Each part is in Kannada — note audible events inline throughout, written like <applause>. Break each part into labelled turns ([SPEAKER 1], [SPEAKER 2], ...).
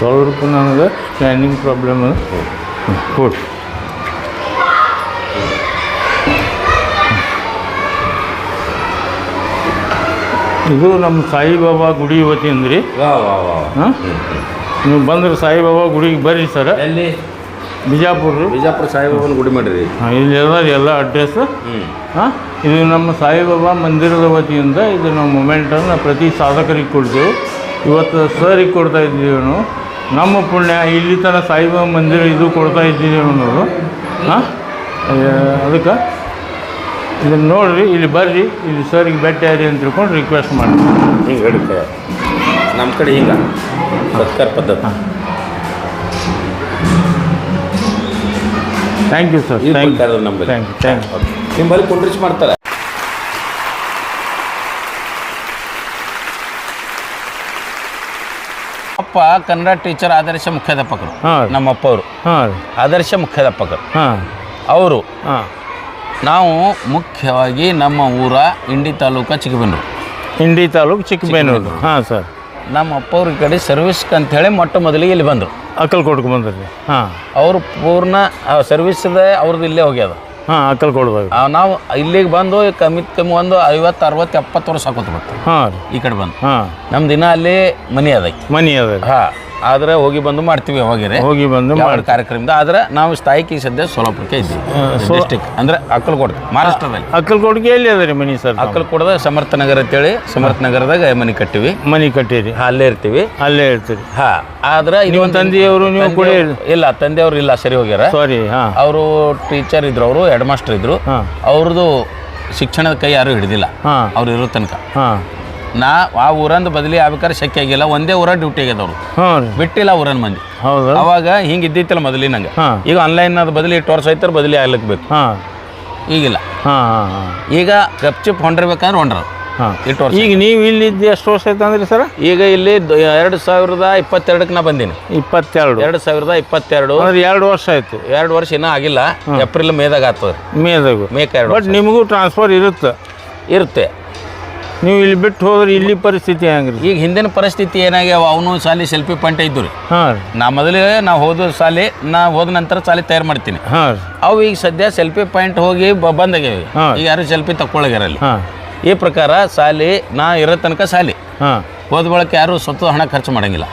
[SPEAKER 1] ಸ್ವಲ್ಪ ನನಗೆ ಸ್ಕ್ಯಾನಿಂಗ್ ಪ್ರಾಬ್ಲಮ್ ಕೊಡಿ ಇದು ನಮ್ಮ ಸಾಯಿಬಾಬಾ ಗುಡಿ ವತಿಯಿಂದ ರೀ
[SPEAKER 2] ವಾ ವಾ ವಾ.
[SPEAKER 1] ಹಾಂ? ನೀವು ಬಂದ್ರೆ ಸಾಯಿಬಾಬಾ ಗುಡಿಗೆ ಬರ್ರಿ ಸರ್.
[SPEAKER 2] ಎಲ್ಲಿ?
[SPEAKER 1] ಬಿಜಾಪುರ ರೀ
[SPEAKER 2] ಬಿಜಾಪುರ ಸಾಯಿಬಾಬನ ಗುಡಿ ಮಾಡಿರಿ.
[SPEAKER 1] ಹಾಂ ಇಲ್ಲಿ ಎಲ್ಲ ಎಲ್ಲ ಅಡ್ರೆಸ್ ಹಾಂ? ಇದು ನಮ್ಮ ಸಾಯಿಬಾಬಾ ಮಂದಿರದ ವತಿಯಿಂದ ಇದು ನಮ್ಮ ಮೊಮೆಂಟನ್ನು ಪ್ರತಿ ಸಾಧಕರಿಗೆ ಕೊಡ್ತೀವಿ. ಇವತ್ತು ಸರಿಗೆ ಕೊಡ್ತಾ ಇದ್ದೀವಿ ನಾವು. ನಮ್ಮ ಪುಣ್ಯ ಇಲ್ಲಿ ಥರ ಸಾಯಿಬಾಬಾ ಮಂದಿರ ಇದು ಕೊಡ್ತಾ ಇದ್ದೀವಿ ಅನ್ನೋದು. ಹಾಂ? ಅದಕ್ಕೆ? ಇದನ್ನು ನೋಡಿರಿ ಇಲ್ಲಿ ಬರ್ರಿ ಇಲ್ಲಿ ಸರಿಗೆ ಭೇಟಿ ಆರಿ ಅಂತ ತಿಳ್ಕೊಂಡು ರಿಕ್ವೆಸ್ಟ್ ಮಾಡಿ.
[SPEAKER 2] ಹಿಂಗೆ ಹೇಳುತ್ತೆ ನಮ್ಮ ಕಡೆ ಹಿಂಗೆ. ಸತ್ಕಾರ ಪದ್ಧತಿ. Thank
[SPEAKER 1] you
[SPEAKER 2] sir
[SPEAKER 1] thank
[SPEAKER 2] you
[SPEAKER 1] thank you thank you
[SPEAKER 2] ನಿಮ್ಮಲ್ಲಿ ಕುಂಡ್ರಿಸಿ ಮಾಡ್ತಾರೆ. ಅಪ್ಪ ಕನ್ನಡ ಟೀಚರ್ ಆದರ್ಶ ಮುಖ್ಯಾಧ್ಯಾಪಕರು. ನಮ್ಮಪ್ಪ ಅವರು
[SPEAKER 1] ಹಾಂ
[SPEAKER 2] ಆದರ್ಶ ಮುಖ್ಯಾಧ್ಯಾಪಕರು.
[SPEAKER 1] ಹಾಂ.
[SPEAKER 2] ಅವರು ನಾವು ಮುಖ್ಯವಾಗಿ ನಮ್ಮ ಊರ ಇಂಡಿ ತಾಲೂಕ ಚಿಕ್ಕಬೆನ್ನೂರು.
[SPEAKER 1] ಇಂಡಿ ತಾಲೂಕು ಚಿಕ್ಕಬೇನೂರು ಹಾಂ ಸರ್.
[SPEAKER 2] ನಮ್ಮ ಅಪ್ಪವ್ರ ಕಡೆ ಸರ್ವಿಸ್ಗೆ ಅಂಥೇಳಿ ಮೊಟ್ಟ ಮೊದಲಿಗೆ ಇಲ್ಲಿ ಬಂದರು.
[SPEAKER 1] ಅಕ್ಕಲ್ಕೋಟ್ಗೆ ಬಂದ್ರಿ ಹಾಂ.
[SPEAKER 2] ಅವರು ಪೂರ್ಣ ಸರ್ವಿಸ್ದೇ ಅವ್ರದ್ದು ಇಲ್ಲೇ ಹೋಗ್ಯದ.
[SPEAKER 1] ಹಾಂ
[SPEAKER 2] ನಾವು ಇಲ್ಲಿಗೆ ಬಂದು ಕಮ್ಮಿ ಕಮ್ಮಿ ಒಂದು ಐವತ್ತು ಅರವತ್ತು ಎಪ್ಪತ್ತು ವರ್ಷ ಹಾಕೋತ ಬರ್ತೀವಿ
[SPEAKER 1] ಹಾಂ
[SPEAKER 2] ಈ ಕಡೆ ಬಂದು.
[SPEAKER 1] ಹಾಂ.
[SPEAKER 2] ನಮ್ಮ ದಿನ ಅಲ್ಲಿ ಮನೆ ಅದೈತಿ
[SPEAKER 1] ಮನಿ ಅದ
[SPEAKER 2] ಹಾಂ. ಆದ್ರೆ ಹೋಗಿ ಬಂದು ಮಾಡ್ತೀವಿ ಅವಾಗೇನೆ
[SPEAKER 1] ಹೋಗಿ ಬಂದು ಮಾಡಿ
[SPEAKER 2] ಕಾರ್ಯಕ್ರಮದಿಂದ ಆದ್ರೆ ನಾವು ಸ್ಥಾಯಿಕಿ ಸದ್ಯ ಸೋಲಾಪುರಕ್ಕೆ ಇದ್ದೀವಿ. ಡಿಸ್ಟಿಕ್ ಅಂದ್ರೆ ಅಕ್ಕಲಕೋಟೆ ಮಹಾರಾಷ್ಟ್ರದಲ್ಲಿ.
[SPEAKER 1] ಅಕ್ಕಲ್ಕೋಟ್ಗೆ ಎಲ್ಲಿ ಅದ ರೀ ಮನಿ ಸರ್
[SPEAKER 2] ಅಕ್ಕಲಕೋಟದ ಸಮರ್ಥ ನಗರ ಅಂತೇಳಿ ಸಮರ್ಥ ನಗರದಾಗ ಮನೆ ಕಟ್ಟಿವಿ.
[SPEAKER 1] ಮನಿ ಕಟ್ಟಿರಿ.
[SPEAKER 2] ಅಲ್ಲೇ ಇರ್ತೀವಿ.
[SPEAKER 1] ಅಲ್ಲೇ ಇರ್ತೀರಿ.
[SPEAKER 2] ಹಾ ಆದ್ರೆ ನೀವು
[SPEAKER 1] ತಂದೆಯವರು ನೀವು ಕೂಡ
[SPEAKER 2] ಇಲ್ಲ ತಂದೆಯವರು ಇಲ್ಲ ಸರಿ ಹೋಗ್ಯಾರ.
[SPEAKER 1] ಸಾರಿ
[SPEAKER 2] ಅವರು ಟೀಚರ್ ಇದ್ರು ಅವರು ಹೆಡ್ ಮಾಸ್ಟರ್ ಇದ್ರು ಅವ್ರದ್ದು ಶಿಕ್ಷಣದ ಕೈ ಯಾರು ಹಿಡಿದಿಲ್ಲ. ಅವ್ರು ಇರೋ ತನಕ.
[SPEAKER 1] ಹಾಂ.
[SPEAKER 2] ನಾ ಆ ಊರಂದ ಬದಲಿ ಆಗ್ಬೇಕಾದ್ರೆ ಶಕ್ತಿ ಆಗಿಲ್ಲ. ಒಂದೇ ಊರ ಡ್ಯೂಟಿ ಆಗ್ಯದ ಅವರು
[SPEAKER 1] ಹಾಂ ರೀ.
[SPEAKER 2] ಬಿಟ್ಟಿಲ್ಲ ಊರನ್ ಮಂದಿ.
[SPEAKER 1] ಹೌದು.
[SPEAKER 2] ಅವಾಗ ಹಿಂಗೆ ಇದ್ದಿತ್ತಲ್ಲ ಮೊದಲಿನಂಗೆ
[SPEAKER 1] ಹಾಂ.
[SPEAKER 2] ಈಗ ಆನ್ಲೈನ್ ಅದು ಬದಲಿ ಇಟ್ಟು ವರ್ಷ ಐತರ ಬದಲಿ ಆಗ್ಲಿಕ್ಕೆ ಬೇಕು.
[SPEAKER 1] ಹಾಂ.
[SPEAKER 2] ಈಗಿಲ್ಲ.
[SPEAKER 1] ಹಾಂ ಹಾಂ ಹಾಂ.
[SPEAKER 2] ಈಗ ಗಪ್ಚಿಪ್ ಹೊಂಡಿರ್ಬೇಕಾದ್ರೆ ಹೊಂಡ್ರ.
[SPEAKER 1] ಹಾಂ.
[SPEAKER 2] ಇಟ್ಟು ವರ್ಷ
[SPEAKER 1] ಈಗ ನೀವು ಇಲ್ಲಿ ಎಷ್ಟು ವರ್ಷ ಆಯ್ತು ಅಂದ್ರಿ ಸರ್?
[SPEAKER 2] ಈಗ ಇಲ್ಲಿ ದ- ಎರಡು ಸಾವಿರದ ಇಪ್ಪತ್ತೆರಡಕ್ಕೆ ನಾ ಬಂದೀನಿ.
[SPEAKER 1] ಇಪ್ಪತ್ತೆರಡು.
[SPEAKER 2] ಎರಡು ಸಾವಿರದ ಇಪ್ಪತ್ತೆರಡು.
[SPEAKER 1] ಅಂದ್ರೆ ಎರಡು ವರ್ಷ ಆಯ್ತು.
[SPEAKER 2] ಎರಡು ವರ್ಷ ಇನ್ನೂ ಆಗಿಲ್ಲ. ಏಪ್ರಿಲ್ ಮೇದಾಗ ಆಗ್ತದೆ
[SPEAKER 1] ಮೇದಾಗ.
[SPEAKER 2] ಮೇಕ ಎರಡು
[SPEAKER 1] ಬಟ್ ನಿಮಗೂ ಟ್ರಾನ್ಸ್ಫರ್ ಇರುತ್ತೆ.
[SPEAKER 2] ಇರುತ್ತೆ.
[SPEAKER 1] ನೀವು ಇಲ್ಲಿ ಬಿಟ್ಟು ಹೋದ್ರೆ ಇಲ್ಲಿ ಪರಿಸ್ಥಿತಿ ಹೆಂಗ್ರಿ?
[SPEAKER 2] ಈಗ ಹಿಂದಿನ ಪರಿಸ್ಥಿತಿ ಏನಾಗ್ಯಾವ? ಅವನು ಶಾಲೆ ಸೆಲ್ಫಿ ಪಾಯಿಂಟ್ ಇದ್ದು ರೀ.
[SPEAKER 1] ಹಾಂ ರೀ.
[SPEAKER 2] ನಾ ಮೊದಲೇ ನಾ ಹೋದ ಶಾಲೆ ನಾ ಹೋದ ನಂತರ ಶಾಲೆ ತಯಾರು ಮಾಡ್ತೀನಿ.
[SPEAKER 1] ಹಾಂ ರೀ.
[SPEAKER 2] ಅವು ಈಗ ಸದ್ಯ ಸೆಲ್ಫಿ ಪಾಯಿಂಟ್ ಹೋಗಿ ಬ- ಬಂದಾಗ್ಯಾವ. ಈಗ.
[SPEAKER 1] ಹಾಂ.
[SPEAKER 2] ಈಗ ಯಾರು ಸೆಲ್ಫಿ ತಕ್ಕೊಳಗ್ಯಾರ ಅಲ್ಲಿ
[SPEAKER 1] ಹಾಂ.
[SPEAKER 2] ಈ ಪ್ರಕಾರ ಶಾಲೆ ನಾ ಇರೋ ತನಕ ಶಾಲೆ
[SPEAKER 1] ಹಾಂ.
[SPEAKER 2] ಹೋದ ಬಳಕ ಯಾರು ಸ್ವಂತ ಹಣ ಖರ್ಚು ಮಾಡಂಗಿಲ್ಲ.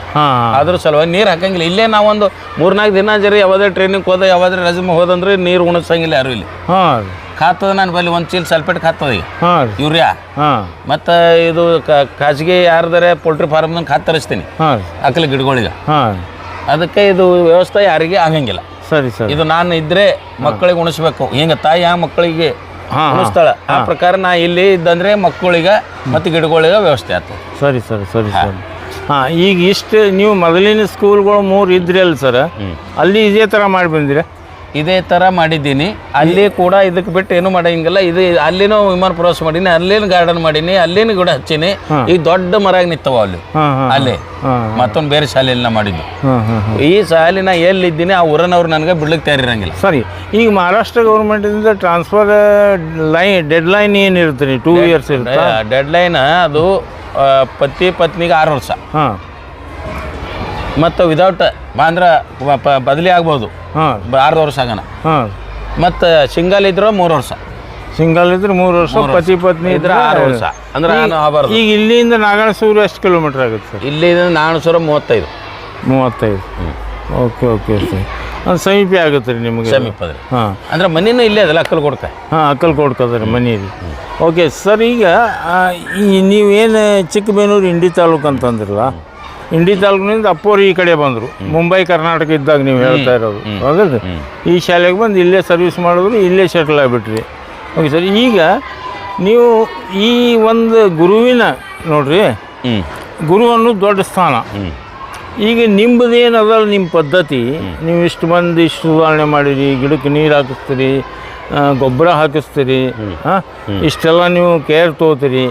[SPEAKER 2] ಅದ್ರ ಸಲುವಾಗಿ ನೀರು ಹಾಕಂಗಿಲ್ಲ. ಇಲ್ಲೇ ನಾವೊಂದು ಮೂರ್ನಾಲ್ಕು ದಿನ ಜರಿ ಯಾವುದೇ ಟ್ರೈನಿಂಗ್ ಹೋದ ಯಾವುದೇ ರಜಮೆ ಹೋದಂದ್ರೆ ನೀರು ಉಣಿಸಂಗಿಲ್ಲ ಯಾರು ಇಲ್ಲಿ. ಖಾತದ ನಾನು ಬಲ್ಲಿ ಒಂದು ಚೀಲ ಸಲ್ಪೇಟ್ ಖಾತದ ಈಗ. ಯೂರಿಯಾ.
[SPEAKER 1] ಹಾಂ.
[SPEAKER 2] ಮತ್ತು ಇದು ಖಾಸಗಿ ಯಾರ್ದಾರೆ ಪೋಲ್ಟ್ರಿ ಫಾರ್ಮ್ನ ಖಾತ್ ತರಿಸ್ತೀನಿ. ಅಕ್ಕಲ ಗಿಡಗಳಿಗೆ.
[SPEAKER 1] ಹಾಂ.
[SPEAKER 2] ಅದಕ್ಕೆ ಇದು ವ್ಯವಸ್ಥೆ ಯಾರಿಗೆ ಆಗಂಗಿಲ್ಲ.
[SPEAKER 1] ಸರಿ ಸರಿ.
[SPEAKER 2] ಇದು ನಾನು ಇದ್ರೆ ಮಕ್ಕಳಿಗೆ ಉಣಿಸ್ಬೇಕು. ಹಿಂಗೆ ತಾಯಿ ಆ ಮಕ್ಕಳಿಗೆ
[SPEAKER 1] ಹಾಂ
[SPEAKER 2] ಉಣಿಸ್ತಾಳ ಆ ಪ್ರಕಾರ ನಾ ಇಲ್ಲಿ ಇದ್ದಂದ್ರೆ ಮಕ್ಕಳಿಗೆ ಮತ್ತು ಗಿಡಗಳಿಗೆ ವ್ಯವಸ್ಥೆ ಆಯ್ತು
[SPEAKER 1] ಸರಿ ಸರಿ ಸರಿ ಸರಿ. ಹಾಂ ಈಗ ಇಷ್ಟು ನೀವು ಮೊದಲಿನ ಸ್ಕೂಲ್ಗಳು ಮೂರು ಇದ್ರಿ ಅಲ್ಲ ಸರ್ ಅಲ್ಲಿ ಇದೇ ಥರ ಮಾಡಿ ಬಂದಿರ.
[SPEAKER 2] ಇದೇ ಥರ ಮಾಡಿದ್ದೀನಿ. ಅಲ್ಲಿ ಕೂಡ ಇದಕ್ಕೆ ಬಿಟ್ಟು ಏನು ಮಾಡಂಗಿಲ್ಲ. ಇದು ಅಲ್ಲಿನೂ ವಿಮಾನ ಪ್ರವಾಸ ಮಾಡೀನಿ ಅಲ್ಲಿನ ಗಾರ್ಡನ್ ಮಾಡೀನಿ ಅಲ್ಲಿನ ಗಿಡ ಹಚ್ಚೀನಿ. ಈ ದೊಡ್ಡ ಮರ ನಿತ್ತವ ಅಲ್ಲಿ. ಅಲ್ಲಿ. ಮತ್ತೊಂದು ಬೇರೆ ಶಾಲೆಯಲ್ಲಿ ನಾ ಮಾಡಿದ್ದು ಈ ಶಾಲಿನ ಎಲ್ಲಿದ್ದೀನಿ ಆ ಊರನವ್ರು ನನಗೆ ಬಿಡ್ಲಿಕ್ಕೆ ತಯಾರಿರಂಗಿಲ್ಲ.
[SPEAKER 1] ಸರಿ. ಈಗ ಮಹಾರಾಷ್ಟ್ರ ಗೌರ್ಮೆಂಟಿಂದ ಟ್ರಾನ್ಸ್ಫರ್ ಲೈನ್ ಡೆಡ್ ಲೈನ್ ಏನಿರುತ್ತೆ ಟೂ ಇಯರ್ಸ್ ಇರುತ್ತೆ?
[SPEAKER 2] ಡೆಡ್ ಲೈನ್ ಅದು ಪತಿ ಪತ್ನಿಗೆ ಆರು ವರ್ಷ.
[SPEAKER 1] ಹಾಂ.
[SPEAKER 2] ಮತ್ತು ವಿದೌಟ್ ಅಂದ್ರೆ ಬದಲಿ ಆಗ್ಬೋದು.
[SPEAKER 1] ಹಾಂ.
[SPEAKER 2] ಆರು ವರ್ಷ ಆಗನ.
[SPEAKER 1] ಹಾಂ.
[SPEAKER 2] ಮತ್ತು ಸಿಂಗಲ್ ಇದ್ರೆ ಮೂರು ವರ್ಷ.
[SPEAKER 1] ಸಿಂಗಲ್ ಇದ್ರೆ ಮೂರು ವರ್ಷ ಪತಿ ಪತ್ನಿ
[SPEAKER 2] ಇದ್ರೆ ಆರು ವರ್ಷ. ಅಂದ್ರೆ
[SPEAKER 1] ಈಗ ಇಲ್ಲಿಂದ ನಾಗಣಸೂರು ಎಷ್ಟು ಕಿಲೋಮೀಟರ್ ಆಗುತ್ತೆ ಸರ್?
[SPEAKER 2] ಇಲ್ಲಿಂದ ನಾಗಣಸೂರು ಮೂವತ್ತೈದು.
[SPEAKER 1] ಮೂವತ್ತೈದು. Okay okay sir. ಅದು ಸಮೀಪ ಆಗುತ್ತೆ ರೀ ನಿಮಗೆ?
[SPEAKER 2] ಸಮೀಪ
[SPEAKER 1] ಹಾಂ.
[SPEAKER 2] ಅಂದ್ರೆ ಮನೇನು ಇಲ್ಲೇ ಅದಲ್ಲ ಅಕ್ಕಲ್ ಕೊಡ್ಕ
[SPEAKER 1] ಹಾಂ ಅಕ್ಕಲ್ಕೋಡ್ಕದ ರೀ ಮನೆ ರೀ ಓಕೆ ಸರ್ ಈಗ ನೀವೇನು ಚಿಕ್ಕಬೇನೂರು ಇಂಡಿ ತಾಲೂಕು ಅಂತಂದ್ರಲ್ಲ ಇಂಡಿ ತಾಲೂಕಿನಿಂದ ಅಪ್ಪೋರು ಈ ಕಡೆ ಬಂದರು. ಮುಂಬೈ ಕರ್ನಾಟಕ ಇದ್ದಾಗ ನೀವು ಹೇಳ್ತಾ ಇರೋದು. ಹೌದಲ್ರಿ? ಈ ಶಾಲೆಗೆ ಬಂದು ಇಲ್ಲೇ ಸರ್ವಿಸ್ ಮಾಡಿದ್ರು ಇಲ್ಲೇ ಸೆಟ್ಲ್ ಆಗಿಬಿಟ್ರಿ. ಓಕೆ ಸರ್ ಈಗ ನೀವು ಈ ಒಂದು ಗುರುವಿನ ನೋಡ್ರಿ. ಗುರು ಅನ್ನೋದು ದೊಡ್ಡ ಸ್ಥಾನ.
[SPEAKER 2] ಈಗ
[SPEAKER 1] ಈಗ ಅದಲ್ಲ ನಿಮ್ಮ ಪದ್ಧತಿ? ನೀವು ಇಷ್ಟು ಮಂದಿ ಇಷ್ಟು ಸುಧಾರಣೆ ಮಾಡಿರಿ ಗಿಡಕ್ಕೆ ನೀರು ಹಾಕಿಸ್ತೀರಿ ಗೊಬ್ಬರ ಹಾಕಿಸ್ತೀರಿ ಹಾಂ ಇಷ್ಟೆಲ್ಲ ನೀವು ಕೇರ್ ತೊಗೋತೀರಿ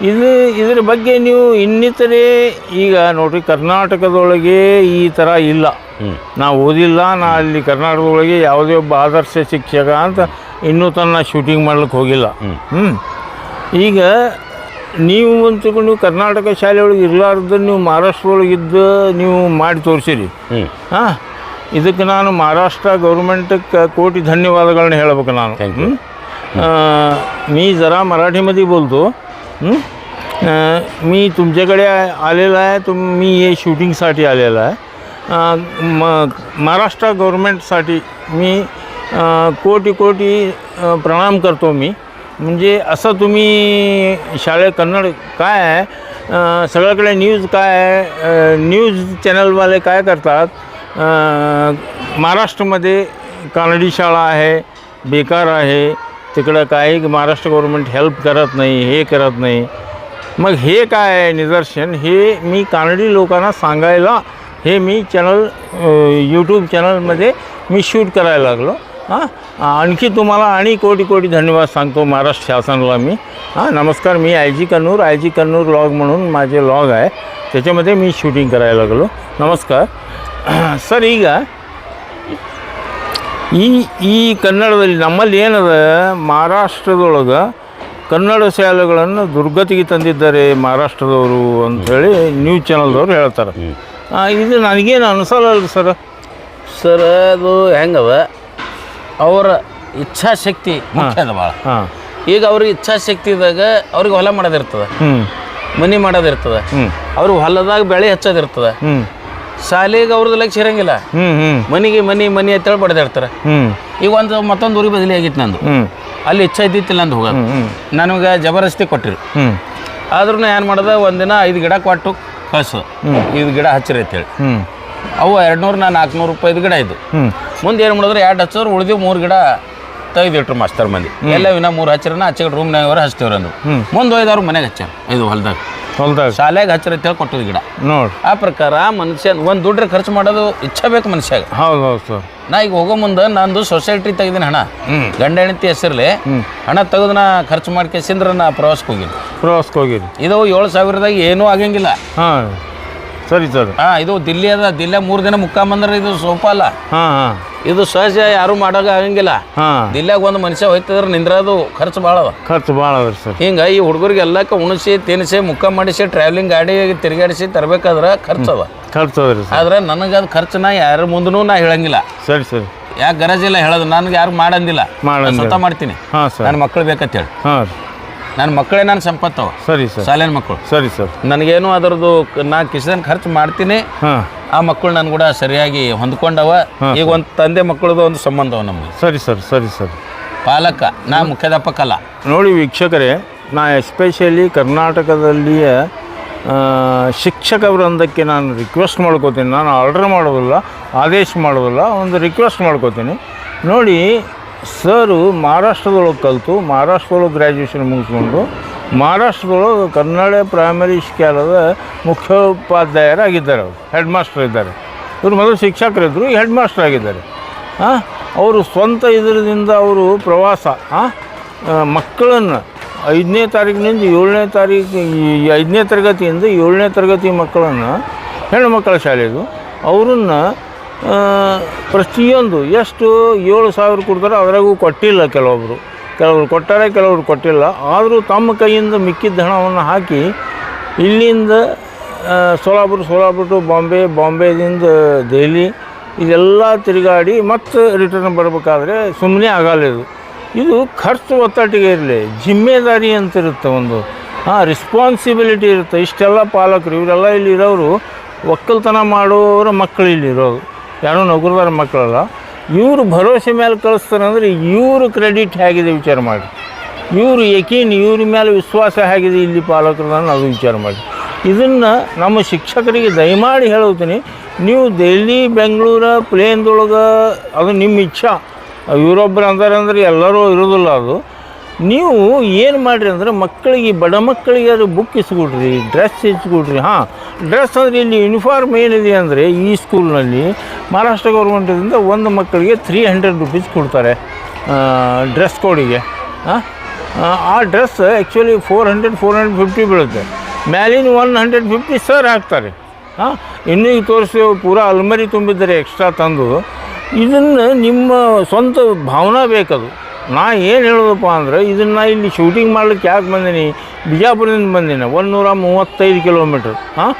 [SPEAKER 1] ಇದು ಇದರ ಬಗ್ಗೆ ನೀವು ಇನ್ನಿತರೆ ಈಗ ನೋಡಿರಿ ಕರ್ನಾಟಕದೊಳಗೆ ಈ ಥರ ಇಲ್ಲ. ನಾವು ಓದಿಲ್ಲ ನಾ ಅಲ್ಲಿ ಕರ್ನಾಟಕದೊಳಗೆ ಯಾವುದೇ ಒಬ್ಬ ಆದರ್ಶ ಶಿಕ್ಷಕ ಅಂತ ಇನ್ನೂ ತನ್ನ ಶೂಟಿಂಗ್ ಮಾಡ್ಲಿಕ್ಕೆ ಹೋಗಿಲ್ಲ. ಹ್ಞೂ ಈಗ ನೀವು ಅಂತಕೊಂಡು ಕರ್ನಾಟಕ ಶಾಲೆಯೊಳಗೆ ಇರಲಾರ್ದು ನೀವು ಮಹಾರಾಷ್ಟ್ರದೊಳಗಿದ್ದು ನೀವು ಮಾಡಿ ತೋರಿಸಿರಿ. ಹಾಂ. ಇದಕ್ಕೆ ನಾನು ಮಹಾರಾಷ್ಟ್ರ ಗೌರ್ಮೆಂಟಕ್ಕೆ ಕೋಟಿ ಧನ್ಯವಾದಗಳನ್ನ ಹೇಳಬೇಕು ನಾನು. ಮೀ ಜರಾ ಮರಾಠಿ ಮದಿ बोलतो मी तुमच्याकडे आलेला आहे तुम मी हे शूटिंगसाठी आलेला आहे. म महाराष्ट्र गव्हर्मेंटसाठी मी कोटी कोटी प्रणाम करतो मी. म्हणजे असं तुम्ही शाळे कन्नड काय आहे? सगळ्याकडे न्यूज काय आहे? न्यूज चॅनलवाले काय करतात? महाराष्ट्रामध्ये कानडी शाळा आहे बेकार आहे तिकडं काही महाराष्ट्र गव्हर्मेंट हेल्प करत नाही हे करत नाही. मग हे काय आहे निदर्शन? हे मी कानडी लोकांना सांगायला हे मी चॅनल यूट्यूब चॅनलमध्ये मी शूट करायला लागलो. हां? आणखी तुम्हाला आणि कोटी कोटी धन्यवाद सांगतो महाराष्ट्र शासनाला मी. हां? नमस्कार मी I G Kannur I G Kannur log म्हणून माझे लॉग आहे. त्याच्यामध्ये मी शूटिंग करायला लागलो. नमस्कार. <clears throat> सर ಈಗ ಈ ಈ ಕನ್ನಡದಲ್ಲಿ ನಮ್ಮಲ್ಲಿ ಏನದ ಮಹಾರಾಷ್ಟ್ರದೊಳಗೆ ಕನ್ನಡ ಶಾಲೆಗಳನ್ನು ದುರ್ಗತಿಗೆ ತಂದಿದ್ದಾರೆ ಮಹಾರಾಷ್ಟ್ರದವರು ಅಂಥೇಳಿ ನ್ಯೂಸ್ ಚಾನಲ್ದವ್ರು ಹೇಳ್ತಾರೆ. ಇದು ನನಗೇನು ಅನಿಸಲ್ಲ ಸರ್
[SPEAKER 2] ಸರ್ ಅದು ಹೆಂಗವ? ಅವರ ಇಚ್ಛಾಶಕ್ತಿ ಮುಖ್ಯ ಅದ ಭಾಳ
[SPEAKER 1] ಹಾಂ.
[SPEAKER 2] ಈಗ ಅವ್ರಿಗೆ ಇಚ್ಛಾಶಕ್ತಿ ಇದ್ದಾಗ ಅವ್ರಿಗೆ ಹೊಲ ಮಾಡೋದಿರ್ತದೆ.
[SPEAKER 1] ಹ್ಞೂ
[SPEAKER 2] ಮನೆ ಮಾಡೋದಿರ್ತದೆ.
[SPEAKER 1] ಹ್ಞೂ
[SPEAKER 2] ಅವ್ರಿಗೆ ಹೊಲದಾಗ ಬೆಳೆ ಹಚ್ಚೋದಿರ್ತದೆ.
[SPEAKER 1] ಹ್ಞೂ
[SPEAKER 2] ಶಾಲೆಗೆ ಅವ್ರದ್ದು ಲಕ್ಷ ಇರಂಗಿಲ್ಲ
[SPEAKER 1] ಹ್ಞೂ
[SPEAKER 2] ಮನೆಗೆ ಮನೆ ಮನೆ ಅಂತೇಳಿ ಬಡ್ದಾಡ್ತಾರೆ
[SPEAKER 1] ಹ್ಮ್.
[SPEAKER 2] ಈಗ ಒಂದು ಮತ್ತೊಂದು ಊರಿಗೆ ಬದಲಿ ಆಗಿತ್ತು ನಂದು. ಅಲ್ಲಿ ಇಚ್ಛೆ ಇದ್ದಿತ್ತಿಲ್ಲ ನಂದು ಹೋಗೋದು ನನಗೆ ಜಬರ್ದಸ್ತಿ ಕೊಟ್ಟಿರು ಆದ್ರೂ ಏನು ಮಾಡ್ದೆ ಒಂದಿನ ಐದು ಗಿಡ ಕೊಟ್ಟು ಕಳ್ಸು. ಇದು ಗಿಡ ಹಚ್ಚಿರಿ ಅಂತೇಳಿ.
[SPEAKER 1] ಹೇಳಿ
[SPEAKER 2] ಅವು ಎರಡು ನೂರು ನಾ ನಾಲ್ಕುನೂರು ರೂಪಾಯಿದು ಗಿಡ
[SPEAKER 1] ಇದ್ದು.
[SPEAKER 2] ಮುಂದೆ ಏನು ಮಾಡಿದ್ರೆ ಎರಡು ಹಚ್ಚೋರು ಉಳಿದು ಮೂರು ಗಿಡ ತೆಗೆದಿಟ್ರು ಮಾಸ್ತರ್ ಮಂದಿ. ಎಲ್ಲ ಇನ್ನೂ ಮೂರು ಹಚ್ಚಿರನ ಹಚ್ಚಿಗೆ ರೂಮ್ನಾಗ ಅವ್ರು ಹಚ್ತೇವ್ರಂದು
[SPEAKER 1] ಹ್ಮ್.
[SPEAKER 2] ಮುಂದೆ ಒಯ್ದವ್ರು ಮನೆಗೆ ಹಚ್ಚಾರ ಇದು ಹೊಲ್ದಾಗ.
[SPEAKER 1] ಹೊಲ್ದಾಗ?
[SPEAKER 2] ಶಾಲೆಗೆ ಹಚ್ಚಿರ ಅಂತೇಳಿ ಕೊಟ್ಟದ ಗಿಡ.
[SPEAKER 1] ನೋಡಿ.
[SPEAKER 2] ಆ ಪ್ರಕಾರ ಮನುಷ್ಯ ಒಂದು ದುಡ್ಡ್ರೆ ಖರ್ಚು ಮಾಡೋದು ಇಚ್ಛೆ ಬೇಕು ಮನುಷ್ಯಾಗ.
[SPEAKER 1] ಹೌದು ಹೌದು ಸರ್.
[SPEAKER 2] ನಾ ಈಗ ಹೋಗೋ ಮುಂದೆ ನಂದು ಸೊಸೈಟಿ ತೆಗೆದಿನ ಹಣ. ಗಂಡ ಹೆಂಡತಿ ಹೆಸರಲ್ಲಿ ಹಣ ತೆಗೆದು ನಾ ಖರ್ಚು ಮಾಡ್ಕೇಸಿಂದ್ರೆ ನಾ ಪ್ರವಾಸಕ್ಕೆ ಹೋಗಿನಿ.
[SPEAKER 1] ಪ್ರವಾಸಕ್ಕೆ ಹೋಗಿರಿ.
[SPEAKER 2] ಇದು ಏಳು ಸಾವಿರದಾಗ ಏನೂ ಆಗಂಗಿಲ್ಲ.
[SPEAKER 1] ಹಾಂ. ಸರಿ ಸರ್.
[SPEAKER 2] ಹಾ ಇದು ದಿಲ್ಲಿ ಅದ ದಿಲ್ಲ ಮೂರು ದಿನ ಮುಕ್ಕಾಂಬಂದ್ರೆ ಇದು ಸೋಪ ಅಲ್ಲ
[SPEAKER 1] ಹಾಂ ಹಾಂ.
[SPEAKER 2] ಇದು ಸಹಜ ಯಾರು ಮಾಡೋಕೆ ಆಗಂಗಿಲ್ಲ.
[SPEAKER 1] ಹಾಂ.
[SPEAKER 2] ದಿಲ್ಲಾಗ ಒಂದು ಮನುಷ್ಯ ಹೋಯ್ತಂದ್ರೆ ನಿಂದ್ರದು ಖರ್ಚು ಭಾಳ ಅದ.
[SPEAKER 1] ಖರ್ಚು ಭಾಳ ಅದ ಸರ್.
[SPEAKER 2] ಹಿಂಗೆ ಈ ಹುಡುಗರಿಗೆ ಎಲ್ಲಕ್ಕೆ ಉಣಿಸಿ ತಿನ್ಸಿ ಮುಖ ಮಾಡಿಸಿ ಟ್ರಾವೆಲಿಂಗ್ ಗಾಡಿ ತಿರುಗಾಡಿಸಿ ತರಬೇಕಾದ್ರೆ ಖರ್ಚು ಅದ.
[SPEAKER 1] ಖರ್ಚು ಅದ ರೀ ಸರ್.
[SPEAKER 2] ಆದ್ರೆ ನನಗೆ ಅದು ನಾ ಯಾರ ಮುಂದೂ ನಾ ಹೇಳಂಗಿಲ್ಲ.
[SPEAKER 1] ಸರಿ ಸರಿ.
[SPEAKER 2] ಯಾಕೆ ಗರಜಿಲ್ಲ ಹೇಳೋದು ನನಗೆ ಯಾರು ಮಾಡಂದಿಲ್ಲ.
[SPEAKER 1] ಮಾಡಂಗಿಲ್ಲ.
[SPEAKER 2] ಸ್ವತಃ ಮಾಡ್ತೀನಿ.
[SPEAKER 1] ಹಾಂ ಸರ್.
[SPEAKER 2] ನನ್ನ ಮಕ್ಕಳು ಬೇಕಂತೇಳಿ.
[SPEAKER 1] ಹಾಂ ರೀ
[SPEAKER 2] ನನ್ನ ಮಕ್ಕಳೇ ನನ್ನ ಸಂಪತ್ತು
[SPEAKER 1] ಸರಿ ಸರ್.
[SPEAKER 2] ಶಾಲೆನ ಮಕ್ಕಳು.
[SPEAKER 1] ಸರಿ ಸರ್.
[SPEAKER 2] ನನಗೇನು ಅದರದ್ದು ನಾ ಕಿಸನ್ ಖರ್ಚು ಮಾಡ್ತೀನಿ.
[SPEAKER 1] ಹಾಂ.
[SPEAKER 2] ಆ ಮಕ್ಕಳು ನಾನು ಕೂಡ ಸರಿಯಾಗಿ ಹೊಂದ್ಕೊಂಡವ. ಈಗ ಒಂದು ತಂದೆ ಮಕ್ಕಳದು ಒಂದು ಸಂಬಂಧವ ನಮಗೆ.
[SPEAKER 1] ಸರಿ ಸರ್ ಸರಿ ಸರ್.
[SPEAKER 2] ಪಾಲಕ ನಾ ಮುಖ್ಯಾಧ್ಯಾಪಕಲ್ಲ
[SPEAKER 1] ನೋಡಿ ವೀಕ್ಷಕರೇ ನಾ ಎಸ್ಪೆಷಲಿ ಕರ್ನಾಟಕದಲ್ಲಿಯ ಶಿಕ್ಷಕ ವೃಂದಕ್ಕೆ ನಾನು ರಿಕ್ವೆಸ್ಟ್ ಮಾಡ್ಕೋತೀನಿ. ನಾನು ಆರ್ಡರ್ ಮಾಡೋದಿಲ್ಲ ಆದೇಶ ಮಾಡೋದಿಲ್ಲ ಒಂದು ರಿಕ್ವೆಸ್ಟ್ ಮಾಡ್ಕೋತೀನಿ. ನೋಡಿ ಸರು, ಮಹಾರಾಷ್ಟ್ರದೊಳಗೆ ಕಲಿತು, ಮಹಾರಾಷ್ಟ್ರದೊಳಗೆ ಗ್ರ್ಯಾಜುಯೇಷನ್ ಮುಗಿಸ್ಕೊಂಡು, ಮಹಾರಾಷ್ಟ್ರದೊಳಗೆ ಕನ್ನಡ ಪ್ರೈಮರಿ ಶಾಲದ ಮುಖ್ಯೋಪಾಧ್ಯಾಯರಾಗಿದ್ದಾರೆ ಅವರು ಹೆಡ್ ಮಾಸ್ಟರ್ ಇದ್ದಾರೆ. ಇವರು ಮೊದಲು ಶಿಕ್ಷಕರಿದ್ದರು ಹೆಡ್ ಮಾಸ್ಟರ್ ಆಗಿದ್ದಾರೆ. ಹಾಂ ಅವರು ಸ್ವಂತ ಇದರಿಂದ ಅವರು ಪ್ರವಾಸ ಮಕ್ಕಳನ್ನು ಐದನೇ ತಾರೀಕಿನಿಂದ ಏಳನೇ ತಾರೀಕು ಐದನೇ ತರಗತಿಯಿಂದ ಏಳನೇ ತರಗತಿ ಮಕ್ಕಳನ್ನು, ಹೆಣ್ಣು ಮಕ್ಕಳ ಶಾಲೆದು, ಅವರನ್ನು ಪ್ರತಿಯೊಂದು ಎಷ್ಟು ಏಳು ಸಾವಿರ ಕೊಡ್ತಾರೆ ಅದರಾಗೂ ಕೊಟ್ಟಿಲ್ಲ ಕೆಲವೊಬ್ಬರು ಕೆಲವರು ಕೊಟ್ಟಾರೆ, ಕೆಲವರು ಕೊಟ್ಟಿಲ್ಲ. ಆದರೂ ತಮ್ಮ ಕೈಯಿಂದ ಮಿಕ್ಕಿದ್ದ ಹಣವನ್ನು ಹಾಕಿ ಇಲ್ಲಿಂದ ಸೋಲಾಪುರ ಸೋಲಾಪುರ ಟು ಬಾಂಬೆ, ಬಾಂಬೆದಿಂದ ದೆಹಲಿ ಇದೆಲ್ಲ ತಿರುಗಾಡಿ ಮತ್ತೆ ರಿಟರ್ನ್ ಬರಬೇಕಾದ್ರೆ ಸುಮ್ಮನೆ ಆಗಲ್ಲ ಇದು. ಖರ್ಚು ಒತ್ತಟ್ಟಿಗೆ ಇರಲಿ. ಜಿಮ್ಮೆದಾರಿ ಅಂತ ಇರುತ್ತೆ ಒಂದು. ಹಾಂ ರೆಸ್ಪಾನ್ಸಿಬಿಲಿಟಿ ಇರುತ್ತೆ. ಇಷ್ಟೆಲ್ಲ ಪಾಲಕರು, ಇವರೆಲ್ಲ ಇಲ್ಲಿರೋರು, ಒಕ್ಕಲ್ತನ ಮಾಡೋರ ಮಕ್ಕಳು ಇಲ್ಲಿ ಇರೋದು ಯಾರೋ ನೌಕರದಾರ ಮಕ್ಕಳಲ್ಲ. ಇವರು ಭರವಸೆ ಮೇಲೆ ಕಳಿಸ್ತಾರೆ ಅಂದರೆ ಇವರು ಕ್ರೆಡಿಟ್ ಹೇಗಿದೆ ವಿಚಾರ ಮಾಡಿ. ಇವರು ಯಕೀನ್ ಇವ್ರ ಮೇಲೆ ವಿಶ್ವಾಸ ಹೇಗಿದೆ ಇಲ್ಲಿ ಪಾಲಕರನ್ನ ಅದು ವಿಚಾರ ಮಾಡಿ. ಇದನ್ನು ನಮ್ಮ ಶಿಕ್ಷಕರಿಗೆ ದಯಮಾಡಿ ಹೇಳುತ್ತೀನಿ, ನೀವು ದೆಹಲಿ, ಬೆಂಗಳೂರು, ಪ್ಲೇನ್ದೊಳಗೆ ಅದು ನಿಮ್ಮ ಇಚ್ಛಾ. ಇವರೊಬ್ಬರು ಅಂತಾರೆ ಅಂದರೆ ಎಲ್ಲರೂ ಇರೋದಿಲ್ಲ ಅದು. ನೀವು ಏನು ಮಾಡಿರಿ ಅಂದರೆ ಮಕ್ಕಳಿಗೆ, ಬಡ ಮಕ್ಕಳಿಗೆ ಅದು ಬುಕ್ ಇಸ್ಕೊಡ್ರಿ ಡ್ರೆಸ್ ಇಸ್ಕೊಡ್ರಿ, ಹಾಂ. ಡ್ರೆಸ್ ಅಂದರೆ ಇಲ್ಲಿ ಯೂನಿಫಾರ್ಮ್ ಏನಿದೆ ಅಂದರೆ ಈ ಸ್ಕೂಲ್ನಲ್ಲಿ ಮಹಾರಾಷ್ಟ್ರ ಗೌರ್ಮೆಂಟಿಂದ ಒಂದು ಮಕ್ಕಳಿಗೆ ತ್ರೀ ಹಂಡ್ರೆಡ್ ರುಪೀಸ್ ಕೊಡ್ತಾರೆ ಡ್ರೆಸ್ ಕೋಡಿಗೆ ಹಾಂ ಆ. Dress actually four hundred four hundred fifty ಬೀಳುತ್ತೆ. ಮ್ಯಾಲಿನ ಒನ್ ಹಂಡ್ರೆಡ್ ಫಿಫ್ಟಿ ಸರ್ ಹಾಕ್ತಾರೆ, ಹಾಂ. ಇನ್ನೂ ತೋರಿಸಿ ಪೂರಾ ಅಲ್ಮರಿ ತುಂಬಿದ್ದಾರೆ ಎಕ್ಸ್ಟ್ರಾ ತಂದು. ಇದನ್ನು ನಿಮ್ಮ ಸ್ವಂತ ಭಾವನಾ ಬೇಕದು. ನಾ ಏನು ಹೇಳೋದಪ್ಪ ಅಂದ್ರೆ ಇದನ್ನು ಇಲ್ಲಿ ಶೂಟಿಂಗ್ ಮಾಡ್ಲಿಕ್ಕೆ ಯಾಕೆ ಬಂದೀನಿ? ಬಿಜಾಪುರದಿಂದ ಬಂದಿನ. ಒಂದುನೂರ ಮೂವತ್ತೈದು ಕಿಲೋಮೀಟ್ರ್ ಹಾಂ?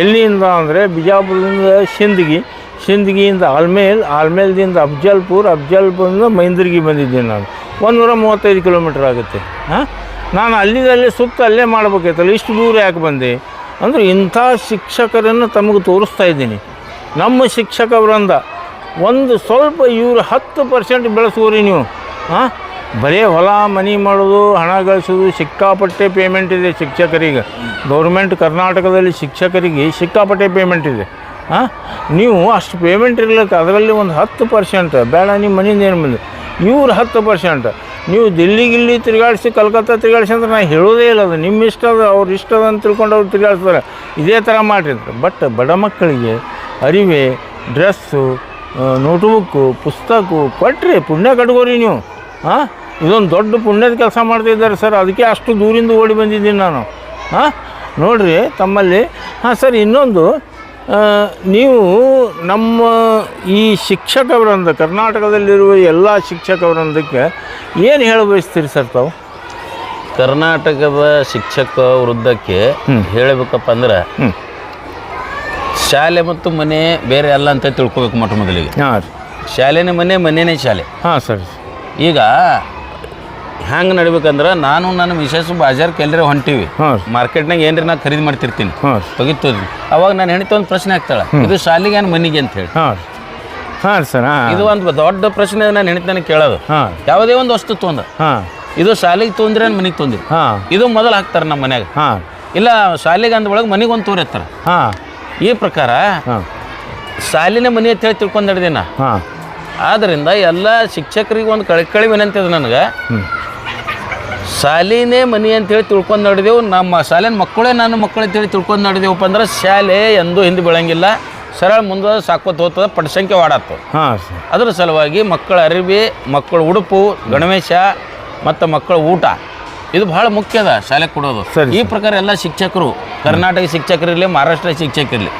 [SPEAKER 1] ಎಲ್ಲಿಂದ ಅಂದರೆ ಬಿಜಾಪುರದಿಂದ ಸಿಂದಗಿ. ಸಿಂದಗಿಯಿಂದ ಆಲ್ಮೇಲ್, ಆಲ್ಮೇಲ್ದಿಂದ ಅಫ್ಜಲ್ಪುರ್, ಅಫ್ಜಲ್ಪುರದಿಂದ ಮೈಂದ್ರಿಗೆ ಬಂದಿದ್ದೀನಿ ನಾನು. ಒಂದುನೂರ ಮೂವತ್ತೈದು ಕಿಲೋಮೀಟ್ರ್ ಆಗುತ್ತೆ. ಹಾಂ? ನಾನು ಅಲ್ಲಿದಲ್ಲೇ ಸುತ್ತ ಅಲ್ಲೇ ಮಾಡ್ಬೇಕಾಯ್ತಲ್ಲ, ಇಷ್ಟು ದೂರ ಯಾಕೆ ಬಂದೆ? ಅಂದರೆ ಇಂಥ ಶಿಕ್ಷಕರನ್ನು ತಮಗೆ ತೋರಿಸ್ತಾ ಇದ್ದೀನಿ. ನಮ್ಮ ಶಿಕ್ಷಕ ವೃಂದ, ಒಂದು ಸ್ವಲ್ಪ ಇವರು ಹತ್ತು ಪರ್ಸೆಂಟ್ ಬೆಳೆಸುವರಿ ನೀವು. ಹಾಂ? ಬರೀ ಹೊಲ ಮನೆ ಮಾಡೋದು, ಹಣ ಗಳಿಸೋದು, ಸಿಕ್ಕಾಪಟ್ಟೆ ಪೇಮೆಂಟ್ ಇದೆ ಶಿಕ್ಷಕರಿಗೆ. ಗೌರ್ಮೆಂಟ್ ಕರ್ನಾಟಕದಲ್ಲಿ ಶಿಕ್ಷಕರಿಗೆ ಸಿಕ್ಕಾಪಟ್ಟೆ ಪೇಮೆಂಟ್ ಇದೆ. ಹಾಂ? ನೀವು ಅಷ್ಟು ಪೇಮೆಂಟ್ ಇರ್ಲಿಕ್ಕೆ ಅದರಲ್ಲಿ ಒಂದು ಹತ್ತು ಪರ್ಸೆಂಟ್ ಬೇಡ ನಿಮ್ಮ ಮನೆಯಿಂದ ಏನು ಬಂದು ಇವ್ರು ಹತ್ತು ಪರ್ಸೆಂಟ್ ನೀವು ದಿಲ್ಲಿ ಗಿಲ್ಲಿ ತಿರುಗಾಡಿಸಿ ಕಲ್ಕತ್ತಾ ತಿರುಗಾಡಿಸಿ ಅಂದ್ರೆ ನಾನು ಹೇಳೋದೇ ಇಲ್ಲ ಅದು. ನಿಮ್ಮ ಇಷ್ಟ ಅದು, ಅವ್ರ ಇಷ್ಟ ಅದ ಅಂತ ತಿಳ್ಕೊಂಡು ಅವ್ರು ತಿರುಗಾಡಿಸ್ತಾರೆ. ಇದೇ ಥರ ಮಾಡಿದ್ರು ಬಟ್ ಬಡ ಮಕ್ಕಳಿಗೆ ಅರಿವೆ ಡ್ರೆಸ್ಸು ನೋಟ್ಬುಕ್ಕು ಪುಸ್ತಕ ಕೊಟ್ಟರೆ ಪುಣ್ಯ ಕಟ್ಕೋರಿ ನೀವು. ಹಾಂ? ಇದೊಂದು ದೊಡ್ಡ ಪುಣ್ಯದ ಕೆಲಸ ಮಾಡ್ತಿದ್ದಾರೆ ಸರ್. ಅದಕ್ಕೆ ಅಷ್ಟು ದೂರಿಂದ ಓಡಿ ಬಂದಿದ್ದೀನಿ ನಾನು. ಹಾಂ? ನೋಡಿರಿ ತಮ್ಮಲ್ಲಿ. ಹಾಂ ಸರ್ ಇನ್ನೊಂದು ನೀವು ನಮ್ಮ ಈ ಶಿಕ್ಷಕ ವೃಂದ ಕರ್ನಾಟಕದಲ್ಲಿರುವ ಎಲ್ಲ ಶಿಕ್ಷಕ ವೃಂದಕ್ಕೆ ಏನು ಹೇಳ ಬಯಸ್ತೀರಿ ಸರ್ ತಾವು?
[SPEAKER 2] ಕರ್ನಾಟಕದ ಶಿಕ್ಷಕ ವೃದ್ಧಕ್ಕೆ ಹೇಳಬೇಕಪ್ಪ ಅಂದ್ರೆ ಶಾಲೆ ಮತ್ತು ಮನೆ ಬೇರೆ ಅಲ್ಲ ಅಂತ ತಿಳ್ಕೊಬೇಕು ಮೊಟ್ಟ ಮೊದಲಿಗೆ. ಶಾಲೆನೇ ಮನೆ ಮನೆಯೇ ಶಾಲೆ.
[SPEAKER 1] ಹಾಂ ಸರ್.
[SPEAKER 2] ಈಗ ಹೆಂಗೆ ನಡಿಬೇಕಂದ್ರೆ ನಾನು ನನ್ನ ಮಿಸಸ್ ಬಾಜಾರ್ಗೆ ಕೆಲ್ರೆ ಹೊಂಟಿವಿ. ಮಾರ್ಕೆಟ್ನಾಗ ಏನ್ರಿ ನಾ ಖರೀದಿ ಮಾಡ್ತಿರ್ತೀನಿ.
[SPEAKER 1] ಹಾಂ. ರೀ
[SPEAKER 2] ಅವಾಗ ನಾನು ಹೆಣಿತ ಒಂದು ಪ್ರಶ್ನೆ ಆಗ್ತಾಳೆ ಇದು ಶಾಲೆಗೆ ಏನು ಮನೆಗೆ ಅಂತ ಹೇಳಿ.
[SPEAKER 1] ಹಾಂ. ಹಾಂ ಸರ್ ಹಾಂ.
[SPEAKER 2] ಇದು ಒಂದು ದೊಡ್ಡ ಪ್ರಶ್ನೆ ನಾನು ಹೆಣ್ತಿ ಕೇಳೋದು.
[SPEAKER 1] ಹಾಂ.
[SPEAKER 2] ಯಾವುದೇ ಒಂದು ವಸ್ತು ತೊಂದ್ರೆ.
[SPEAKER 1] ಹಾಂ.
[SPEAKER 2] ಇದು ಶಾಲೆಗೆ ತೊಂದ್ರೆ ಮನೆಗೆ ಮನಿಗೆ
[SPEAKER 1] ಹಾಂ.
[SPEAKER 2] ಇದು ಮೊದಲು ಹಾಕ್ತಾರೆ ನಮ್ಮ ಮನೆಯಾಗ.
[SPEAKER 1] ಹಾಂ.
[SPEAKER 2] ಇಲ್ಲ ಶಾಲೆಗೆ ಅಂದ ಒಳಗೆ ಮನೆಗೆ ಒಂದು ತೋರಿರ್ತಾರೆ
[SPEAKER 1] ಹಾಂ.
[SPEAKER 2] ಈ ಪ್ರಕಾರ ಶಾಲಿನ ಮನೆ ಅಂತ ಹೇಳಿ ತಿಳ್ಕೊಂಡು ನಡೆದೆ ನಾ
[SPEAKER 1] ಹಾಂ.
[SPEAKER 2] ಆದ್ದರಿಂದ ಎಲ್ಲ ಶಿಕ್ಷಕರಿಗೆ ಒಂದು ಕಳಕಳಿ ವಿನಂತಿ ಅದ ನನಗೆ. ಶಾಲಿನೇ ಮನೆ ಅಂತೇಳಿ ತಿಳ್ಕೊಂಡು ನಡೆದೆವು. ನಮ್ಮ ಶಾಲೆನ ಮಕ್ಕಳೇ ನನ್ನ ಮಕ್ಕಳು ಅಂತೇಳಿ ತಿಳ್ಕೊಂಡು ನಡೆದೆವಪ್ಪ ಅಂದ್ರೆ ಶಾಲೆ ಎಂದೂ ಹಿಂದೆ ಬೆಳಂಗಿಲ್ಲ. ಸರಳ ಮುಂದೆ ಸಾಕೋತ ಹೋಗ್ತದೆ ಪಟಸಂಖ್ಯೆ
[SPEAKER 1] ಸರ್.
[SPEAKER 2] ಅದರ ಸಲುವಾಗಿ ಮಕ್ಕಳ ಅರಿವಿ ಮಕ್ಕಳ ಉಡುಪು ಗಣವೇಶ ಮತ್ತು ಮಕ್ಕಳ ಊಟ ಇದು ಬಹಳ ಮುಖ್ಯ ಅದ ಶಾಲೆ ಕೊಡೋದು.
[SPEAKER 1] ಸರಿ,
[SPEAKER 2] ಈ ಪ್ರಕಾರ ಎಲ್ಲ ಶಿಕ್ಷಕರು ಕರ್ನಾಟಕ ಶಿಕ್ಷಕರಿರಲಿ ಮಹಾರಾಷ್ಟ್ರ ಶಿಕ್ಷಕರಿರಲಿ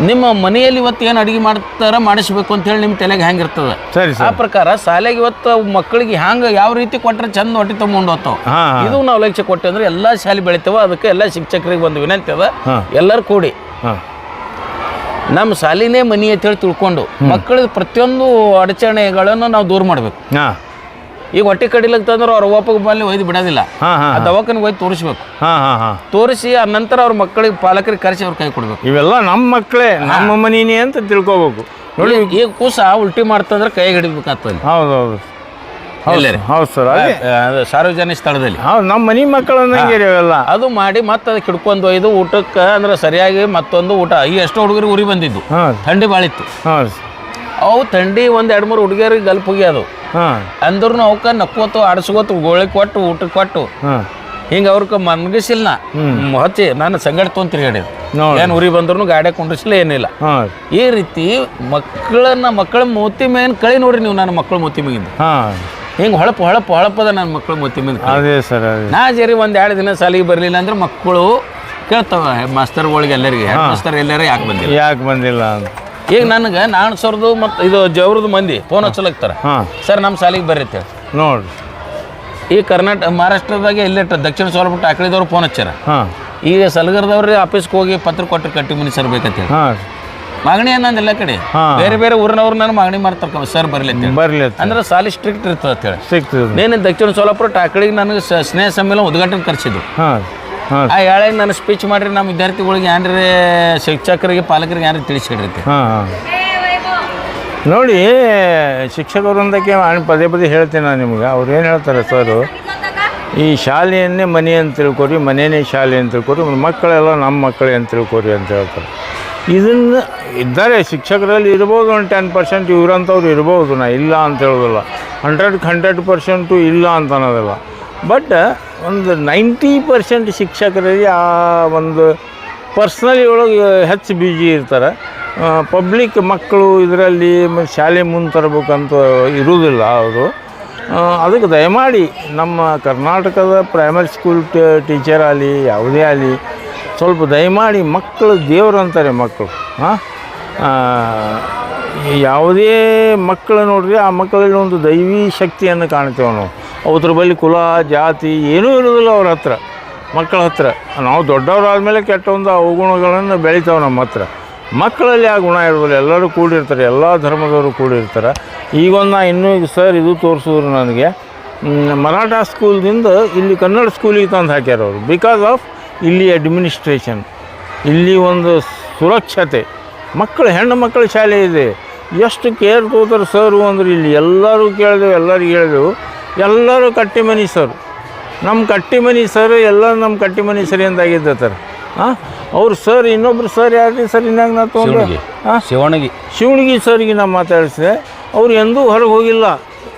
[SPEAKER 2] ನಿಮ್ಮ ಮನೆಯಲ್ಲಿ ಇವತ್ತು ಏನು ಅಡುಗೆ ಮಾಡ್ತಾರ ಮಾಡಿಸ್ಬೇಕು ಅಂತೇಳಿ ನಿಮ್ಮ ತಲೆಗೆ ಹೆಂಗಿರ್ತದೆ
[SPEAKER 1] ಸರಿ
[SPEAKER 2] ಆ
[SPEAKER 1] ಸರ್
[SPEAKER 2] ಪ್ರಕಾರ ಶಾಲೆಗೆ ಇವತ್ತು ಮಕ್ಕಳಿಗೆ ಹ್ಯಾಂಗ ಯಾವ ರೀತಿ ಕೊಟ್ಟರೆ ಚಂದ ಹೊಟ್ಟೆ ತಗೊಂಡು ಹೋಗ್ತಾವ
[SPEAKER 1] ಹಾಂ ಹಾಂ.
[SPEAKER 2] ಇದು ನಾವು ಲಕ್ಷ್ಯ ಕೊಟ್ಟೆ ಅಂದ್ರೆ ಎಲ್ಲ ಶಾಲೆ ಬೆಳಿತೇವೆ ಅದಕ್ಕೆ ಎಲ್ಲ ಶಿಕ್ಷಕರಿಗೆ ಒಂದು ವಿನಂತಿ ಅದ.
[SPEAKER 1] ಹಾಂ.
[SPEAKER 2] ಎಲ್ಲರೂ ಕೂಡಿ.
[SPEAKER 1] ಹಾಂ.
[SPEAKER 2] ನಮ್ಮ ಶಾಲಿನೇ ಮನಿ ಅಂತ ಹೇಳಿ ತಿಳ್ಕೊಂಡು ಮಕ್ಕಳ ಪ್ರತಿಯೊಂದು ಅಡಚಣೆಗಳನ್ನು ನಾವು ದೂರ ಮಾಡಬೇಕು.
[SPEAKER 1] ಹಾಂ.
[SPEAKER 2] ಈಗ ಹೊಟ್ಟೆ ಕಡಿಲತ್ತಂದ್ರೆ ಅವ್ರ ಒಪ್ಪಗೆ ಬಲ್ಲಿ ಒಯ್ದು ಬಿಡೋದಿಲ್ಲ.
[SPEAKER 1] ಹಾಂ
[SPEAKER 2] ಆ
[SPEAKER 1] ಹಾಂ.
[SPEAKER 2] ದವಾಖಾನಿಗೆ ಒಯ್ದು ತೋರಿಸ್ಬೇಕು.
[SPEAKER 1] ಹಾಂ ಹಾಂ ಹಾಂ.
[SPEAKER 2] ತೋರಿಸಿ ಆ ನಂತರ ಅವ್ರ ಮಕ್ಕಳಿಗೆ ಪಾಲಕರಿಗೆ ಕರೆಸಿ ಅವ್ರ ಕೈ ಕೊಡ್ಬೇಕು.
[SPEAKER 1] ಇವೆಲ್ಲ ನಮ್ಮ ಮಕ್ಕಳೇ ನಮ್ಮ ಮನಿನೇ ಅಂತ ತಿಳ್ಕೊಬೇಕು. ನೋಡಿ
[SPEAKER 2] ಈಗ- ಕೂಸ ಉಲ್ಟಿ ಮಾಡ್ತಂದ್ರೆ ಕೈ ಹಿಡಿಬೇಕಾಗ್ತದೆ.
[SPEAKER 1] ಹೌದು ಹೌದು ಹೌದು ಸರ್ ಅದೇ
[SPEAKER 2] ಸಾರ್ವಜನಿಕ ಸ್ಥಳದಲ್ಲಿ.
[SPEAKER 1] ಹೌದು ನಮ್ಮ ಮನೆ ಮಕ್ಕಳು ಅನ್ನಂಗೆ ರೀ ಅವೆಲ್ಲ
[SPEAKER 2] ಅದು ಮಾಡಿ ಮತ್ತೆ ಅದಕ್ಕೆ ಹಿಡ್ಕೊಂಡು ಒಯ್ದು ಊಟಕ್ಕೆ ಅಂದ್ರೆ ಸರಿಯಾಗಿ ಮತ್ತೊಂದು ಊಟ. ಈ ಎಷ್ಟೋ ಹುಡುಗರಿಗೆ ಉರಿ ಬಂದಿದ್ದು. ಥಂಡಿ ಬಾಳಿತ್ತು.
[SPEAKER 1] ಹಾಂ
[SPEAKER 2] ಅವು ಥಂಡಿ ಒಂದು ಎರಡು ಮೂರು ಹುಡುಗಿಯರಿಗೆ ಗಲ್ಪ್ ಹೋಗ್ಯಾದವು
[SPEAKER 1] ಹಾಂ.
[SPEAKER 2] ಅಂದ್ರೂ ಅವಕ್ಕೆ ನಕ್ಕೋತು ಆಡಿಸ್ಕೋತು ಗೋಳಿ ಕೊಟ್ಟು ಊಟ ಕೊಟ್ಟು.
[SPEAKER 1] ಹಾಂ.
[SPEAKER 2] ಹಿಂಗೆ ಅವ್ರಕ್ಕೆ ಮನ್ಗಿಸಿಲ್ಲ ನಾ ಹಚ್ಚಿ ನಾನು ಸಂಗಡ ತೊಗೊಂಡು ತಿರುಗಾಡಿದ್ದು
[SPEAKER 1] ನೋಡಿ.
[SPEAKER 2] ಏನು ಉರಿ ಬಂದ್ರು ಗಾಡಿ ಕುಂಡ್ರಿಸಲೇ ಏನಿಲ್ಲ.
[SPEAKER 1] ಹಾಂ.
[SPEAKER 2] ಈ ರೀತಿ ಮಕ್ಕಳನ್ನ ಮಕ್ಕಳ ಮೂತಿ ಮೇನ್ ಕಳಿ ನೋಡ್ರಿ ನೀವು ನನ್ನ ಮಕ್ಕಳ ಮೂತಿ ಮೇಗಿಂದ
[SPEAKER 1] ಹಾಂ.
[SPEAKER 2] ಹಿಂಗೆ ಹೊಳಪು ಹೊಳಪು ಹೊಳಪದ ನನ್ನ ಮಕ್ಕಳ ಮೂತಿ ಮೇಗಿಂದ ಕಳಿ.
[SPEAKER 1] ಅದೇ ಸರ್ ಅದೇ.
[SPEAKER 2] ನಾ ಜರಿ ಒಂದು ಎರಡು ದಿನ ಸಾಲಿಗೆ ಬರಲಿಲ್ಲ ಅಂದ್ರೆ ಮಕ್ಕಳು ಕೇಳ್ತಾವ ಮಾಸ್ತರ್ಗಳಿಗೆ ಎಲ್ಲರಿಗೆ ಹೆಡ್ ಮಾಸ್ತರ್ ಎಲ್ಲರೂ ಯಾಕೆ ಬಂದಿಲ್ಲ?
[SPEAKER 1] ಯಾಕೆ ಬಂದಿಲ್ಲ ಅಂತ.
[SPEAKER 2] ಈಗ ನನಗೆ ನಾನು ಸರ್ದು ಮತ್ತು ಇದು ಜವ್ರದ್ದು ಮಂದಿ ಫೋನ್ ಹಚ್ಚಲಕ್ತಾರ.
[SPEAKER 1] ಹಾಂ.
[SPEAKER 2] ಸರ್ ನಮ್ಮ ಸಾಲಿಗೆ ಬರೀತೆ ನೋಡಿ
[SPEAKER 1] ನೋಡ್ರಿ.
[SPEAKER 2] ಈ ಕರ್ನಾಟಕ ಮಹಾರಾಷ್ಟ್ರದಾಗೆ ಎಲ್ಲೆಟ್ಟ ದಕ್ಷಿಣ ಸೋಲಬಿಟ್ಟು ಆಕಳಿದವ್ರು ಫೋನ್ ಹಚ್ಚಾರ
[SPEAKER 1] ಹಾಂ.
[SPEAKER 2] ಈಗ ಸಲಗರದವ್ರಿ ಆಫೀಸ್ಗೆ ಹೋಗಿ ಪತ್ರ ಕೊಟ್ಟರೆ ಕಟ್ಟಿ ಮನಿ ಸರ್ ಬೇಕಂತೇಳಿ
[SPEAKER 1] ಹಾಂ.
[SPEAKER 2] ಮಾಗಣಿ ಅನ್ನೋದು ಎಲ್ಲ ಕಡೆ?
[SPEAKER 1] ಹಾ.
[SPEAKER 2] ಬೇರೆ ಬೇರೆ ಊರಿನವ್ರು ನಾನು ಮಾಗಣಿ ಮಾಡ್ತಾರೆ ಸರ್ ಬರಲಿ
[SPEAKER 1] ಬರ್ಲಿ
[SPEAKER 2] ಅಂದ್ರೆ ಸಾಲಿ ಸ್ಟ್ರಿಕ್ಟ್ ಇರ್ತದೆ ಅಂತೇಳಿ.
[SPEAKER 1] ಸಿಗ್ತದೆ
[SPEAKER 2] ನೀನು ದಕ್ಷಿಣ ಸೋಲಾಪುರ ಟಾಕಳಿಗೆ ನನಗೆ ಸ್ನೇಹ ಸಮ್ಮೇಳನ ಉದ್ಘಾಟನೆ ಕರೆಸಿದ್ರು
[SPEAKER 1] ಹಾಂ. ಹಾಂ.
[SPEAKER 2] ಆ ಹೇಳಾಗ ನಾನು ಸ್ಪೀಚ್ ಮಾಡಿರಿ ನಮ್ಮ ವಿದ್ಯಾರ್ಥಿಗಳಿಗೆ ಏನ್ರಿ ಶಿಕ್ಷಕರಿಗೆ ಪಾಲಕರಿಗೆ ಏನ್ರಿ ತಿಳಿಸಿಡ್ರಿ
[SPEAKER 1] ಹಾ ನೋಡಿ ಶಿಕ್ಷಕರೊಂದಕ್ಕೆ ನಾನು ಪದೇ ಪದೇ ಹೇಳ್ತೀನಿ ನಾನು ನಿಮ್ಗೆ. ಅವ್ರು ಏನು ಹೇಳ್ತಾರೆ ಸರ್? ಈ ಶಾಲೆಯನ್ನೇ ಮನೆ ಅಂತ ತಿಳ್ಕೊರಿ ಮನೆಯೇ ಶಾಲೆ ಅಂತ ತಿಳ್ಕೊರಿ ಮಕ್ಕಳೆಲ್ಲ ನಮ್ಮ ಮಕ್ಕಳೇ ಅಂತ ತಿಳ್ಕೊರಿ ಅಂತ ಹೇಳ್ತಾರೆ. ಇದನ್ನು ಇದ್ದಾರೆ ಶಿಕ್ಷಕರಲ್ಲಿ ಇರ್ಬೋದು ಒಂದು ಟೆನ್ ಪರ್ಸೆಂಟ್ ಇವ್ರಂಥವ್ರು ಇರ್ಬೋದು ನಾ ಇಲ್ಲ ಅಂತ ಹೇಳೋದಿಲ್ಲ. ಹಂಡ್ರೆಡ್ಗೆ ಹಂಡ್ರೆಡ್ ಪರ್ಸೆಂಟು ಇಲ್ಲ ಅಂತ ಅನ್ನೋದಿಲ್ಲ. ಬಟ್ ಒಂದು ನೈಂಟಿ ಪರ್ಸೆಂಟ್ ಶಿಕ್ಷಕರಲ್ಲಿ ಆ ಒಂದು ಪರ್ಸ್ನಲಿ ಒಳಗೆ ಹೆಚ್ಚು ಬ್ಯುಸಿ ಇರ್ತಾರೆ. ಪಬ್ಲಿಕ್ ಮಕ್ಕಳು ಇದರಲ್ಲಿ ಶಾಲೆ ಮುಂದೆ ತರಬೇಕಂತ ಇರುವುದಿಲ್ಲ ಅವರು. ಅದಕ್ಕೆ ದಯಮಾಡಿ ನಮ್ಮ ಕರ್ನಾಟಕದ ಪ್ರೈಮರಿ ಸ್ಕೂಲ್ ಟೀಚರ್ ಆಗಲಿ, ಯಾವುದೇ ಆಗಲಿ, ಸ್ವಲ್ಪ ದಯಮಾಡಿ ಮಕ್ಕಳು ದೇವರು ಅಂತಾರೆ ಮಕ್ಕಳು. ಹಾಂ ಯಾವುದೇ ಮಕ್ಕಳು ನೋಡ್ರಿ ಆ ಮಕ್ಕಳಲ್ಲಿ ಒಂದು ದೈವಿ ಶಕ್ತಿಯನ್ನು ಕಾಣ್ತೇವೆ ನಾವು. ಅವ್ರ ಬಳಿ ಕುಲ, ಜಾತಿ ಏನೂ ಇರೋದಿಲ್ಲ ಅವ್ರ ಹತ್ರ, ಮಕ್ಕಳ ಹತ್ರ. ನಾವು ದೊಡ್ಡವರಾದಮೇಲೆ ಕೆಟ್ಟ ಒಂದು ಅವಗುಣಗಳನ್ನು ಬೆಳಿತಾವೆ ನಮ್ಮ ಹತ್ರ. ಮಕ್ಕಳಲ್ಲಿ ಆ ಗುಣ ಇರೋದಿಲ್ಲ ಎಲ್ಲರೂ ಕೂಡಿರ್ತಾರೆ. ಎಲ್ಲ ಧರ್ಮದವರು ಕೂಡಿರ್ತಾರೆ. ಈಗೊಂದು ನಾ ಇನ್ನೂ ಸರ್ ಇದು ತೋರಿಸಿದ್ರು ನನಗೆ. ಮರಾಠ ಸ್ಕೂಲ್ದಿಂದ ಇಲ್ಲಿ ಕನ್ನಡ ಸ್ಕೂಲಿಗೆ ತಂದು ಹಾಕ್ಯಾರ ಅವರು. ಬಿಕಾಸ್ ಆಫ್ ಇಲ್ಲಿ ಅಡ್ಮಿನಿಸ್ಟ್ರೇಷನ್ ಇಲ್ಲಿ ಒಂದು ಸುರಕ್ಷತೆ. ಮಕ್ಕಳು, ಹೆಣ್ಣು ಮಕ್ಕಳ ಶಾಲೆ ಇದೆ. ಎಷ್ಟು ಕೇರ್ ತೋತಾರೆ ಸರು ಅಂದ್ರೆ ಇಲ್ಲಿ ಎಲ್ಲರೂ ಕೇಳಿದೆವು, ಎಲ್ಲರಿಗೂ ಹೇಳಿದೆವು. ಎಲ್ಲರೂ ಕಟ್ಟಿ ಮನಿ ಸರ್ ನಮ್ಮ ಕಟ್ಟಿ ಮನಿ ಸರ್ ಎಲ್ಲ ನಮ್ಮ ಕಟ್ಟಿ ಮನಿ ಸರಿ ಅಂತ ಸರ್ ಹಾಂ ಅವ್ರು ಸರ್ ಇನ್ನೊಬ್ರು ಸರ್ ಯಾರ್ರಿ ಸರ್ ಇನ್ನಾಗ ನಾ ತೊಗೊಂಡು? ಹಾಂ
[SPEAKER 2] ಶಿವಣಗಿ
[SPEAKER 1] ಶಿವಣಗಿ ಸರ್ಗೆ ನಾನು ಮಾತಾಡಿಸಿದೆ. ಅವ್ರು ಎಂದೂ ಹೊರಗೆ ಹೋಗಿಲ್ಲ.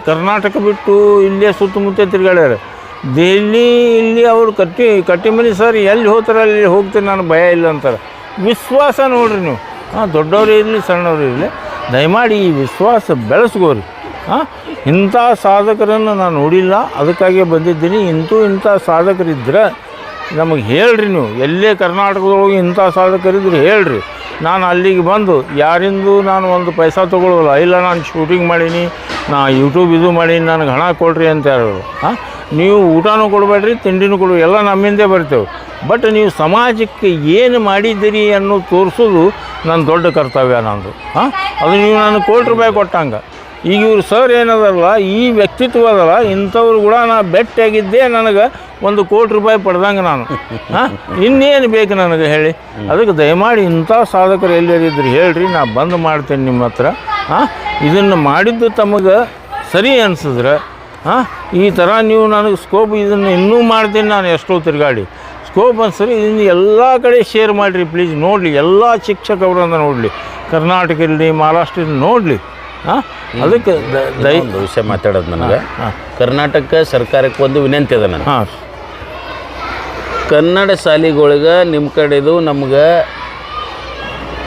[SPEAKER 1] ಕರ್ನಾಟಕ ಬಿಟ್ಟು ಇಲ್ಲೇ ಸುತ್ತಮುತ್ತ ತಿರುಗಾಡ್ಯಾರ. ದೆಹಲಿ ಇಲ್ಲಿ ಅವರು ಕಟ್ಟಿ ಕಟ್ಟಿಮನಿ ಸರ್ ಎಲ್ಲಿ ಹೋಗ್ತಾರೆ ಅಲ್ಲಿ ಹೋಗ್ತೀನಿ ನಾನು ಭಯ ಇಲ್ಲ ಅಂತಾರೆ. ವಿಶ್ವಾಸ ನೋಡ್ರಿ ನೀವು. ಹಾಂ ದೊಡ್ಡವರು ಇರಲಿ ಸಣ್ಣವರು ಇರಲಿ. ದಯಮಾಡಿ ಈ ವಿಶ್ವಾಸ ಬೆಳೆಸ್ಕೋರಿ. ಇಂಥ ಸಾಧಕರನ್ನು ನಾನು ನೋಡಿಲ್ಲ. ಅದಕ್ಕಾಗಿ ಬಂದಿದ್ದೀನಿ. ಇಂತೂ ಇಂಥ ಸಾಧಕರಿದ್ದರೆ ನಮಗೆ ಹೇಳ್ರಿ ನೀವು. ಎಲ್ಲೇ ಕರ್ನಾಟಕದೊಳಗೆ ಇಂಥ ಸಾಧಕರಿದ್ರೆ ಹೇಳ್ರಿ. ನಾನು ಅಲ್ಲಿಗೆ ಬಂದು ಯಾರಿಂದು ನಾನು ಒಂದು ಪೈಸಾ ತೊಗೊಳ್ಳೋಲ್ಲ. ಇಲ್ಲ, ನಾನು ಶೂಟಿಂಗ್ ಮಾಡೀನಿ. ನಾ ಯೂಟ್ಯೂಬ್ ಇದು ಮಾಡೀನಿ. ನನಗೆ ಹಣ ಕೊಡ್ರಿ ಅಂತ ಹೇಳೋರು ಹಾಂ ನೀವು ಊಟನೂ ಕೊಡಬೇಡ್ರಿ, ತಿಂಡಿನೂ ಕೊಡಬೇಡಿ ಎಲ್ಲ ನಮ್ಮಿಂದೇ ಬರ್ತೇವೆ. ಬಟ್ ನೀವು ಸಮಾಜಕ್ಕೆ ಏನು ಮಾಡಿದ್ದೀರಿ ಅನ್ನೋ ತೋರಿಸೋದು ನನ್ನ ದೊಡ್ಡ ಕರ್ತವ್ಯ ನಂದು. ಹಾಂ ಅದು ನೀವು ನನಗೆ ಕೋಟಿ ರೂಪಾಯಿ ಕೊಟ್ಟಂಗೆ. ಈಗ ಇವ್ರು ಸರ್ ಏನದಲ್ಲ, ಈ ವ್ಯಕ್ತಿತ್ವ ಅದಲ್ಲ, ಇಂಥವ್ರು ಕೂಡ ನಾ ಬೆಟ್ಟಾಗಿದ್ದೇ ನನಗೆ ಒಂದು ಕೋಟಿ ರೂಪಾಯಿ ಪಡೆದಂಗೆ ನಾನು. ಹಾಂ? ಇನ್ನೇನು ಬೇಕು ನನಗೆ ಹೇಳಿ? ಅದಕ್ಕೆ ದಯಮಾಡಿ ಇಂಥ ಸಾಧಕರು ಎಲ್ಲರಿದ್ರು ಹೇಳ್ರಿ, ನಾ ಬಂದ್ ಮಾಡ್ತೇನೆ ನಿಮ್ಮ ಹತ್ರ. ಹಾಂ? ಇದನ್ನು ಮಾಡಿದ್ದು ತಮಗೆ ಸರಿ ಅನ್ಸಿದ್ರೆ, ಹಾಂ? ಈ ಥರ ನೀವು ನನಗೆ ಸ್ಕೋಪ್ ಇದನ್ನು ಇನ್ನೂ ಮಾಡ್ತೀನಿ ನಾನು ಎಷ್ಟೋ ತಿರುಗಾಡಿ. ಸ್ಕೋಪ್ ಅನ್ಸರಿ ಇದನ್ನು ಎಲ್ಲ ಕಡೆ ಶೇರ್ ಮಾಡಿರಿ ಪ್ಲೀಸ್ ನೋಡಲಿ. ಎಲ್ಲ ಶಿಕ್ಷಕ ನೋಡಲಿ. ಕರ್ನಾಟಕ ಇರಲಿ ಮಹಾರಾಷ್ಟ್ರ ಇರಲಿ ನೋಡಲಿ. ಹಾಂ? ಅದಕ್ಕೆ
[SPEAKER 2] ಒಂದು ವಿಷಯ ಮಾತಾಡೋದು ನನಗೆ.
[SPEAKER 1] ಹಾಂ.
[SPEAKER 2] ಕರ್ನಾಟಕ ಸರ್ಕಾರಕ್ಕೆ ಒಂದು ವಿನಂತಿ ಅದ ನಾನು
[SPEAKER 1] ಹಾಂ.
[SPEAKER 2] ಕನ್ನಡ ಶಾಲೆಗಳಿಗೆ ನಿಮ್ಮ ಕಡೆದು ನಮ್ಗೆ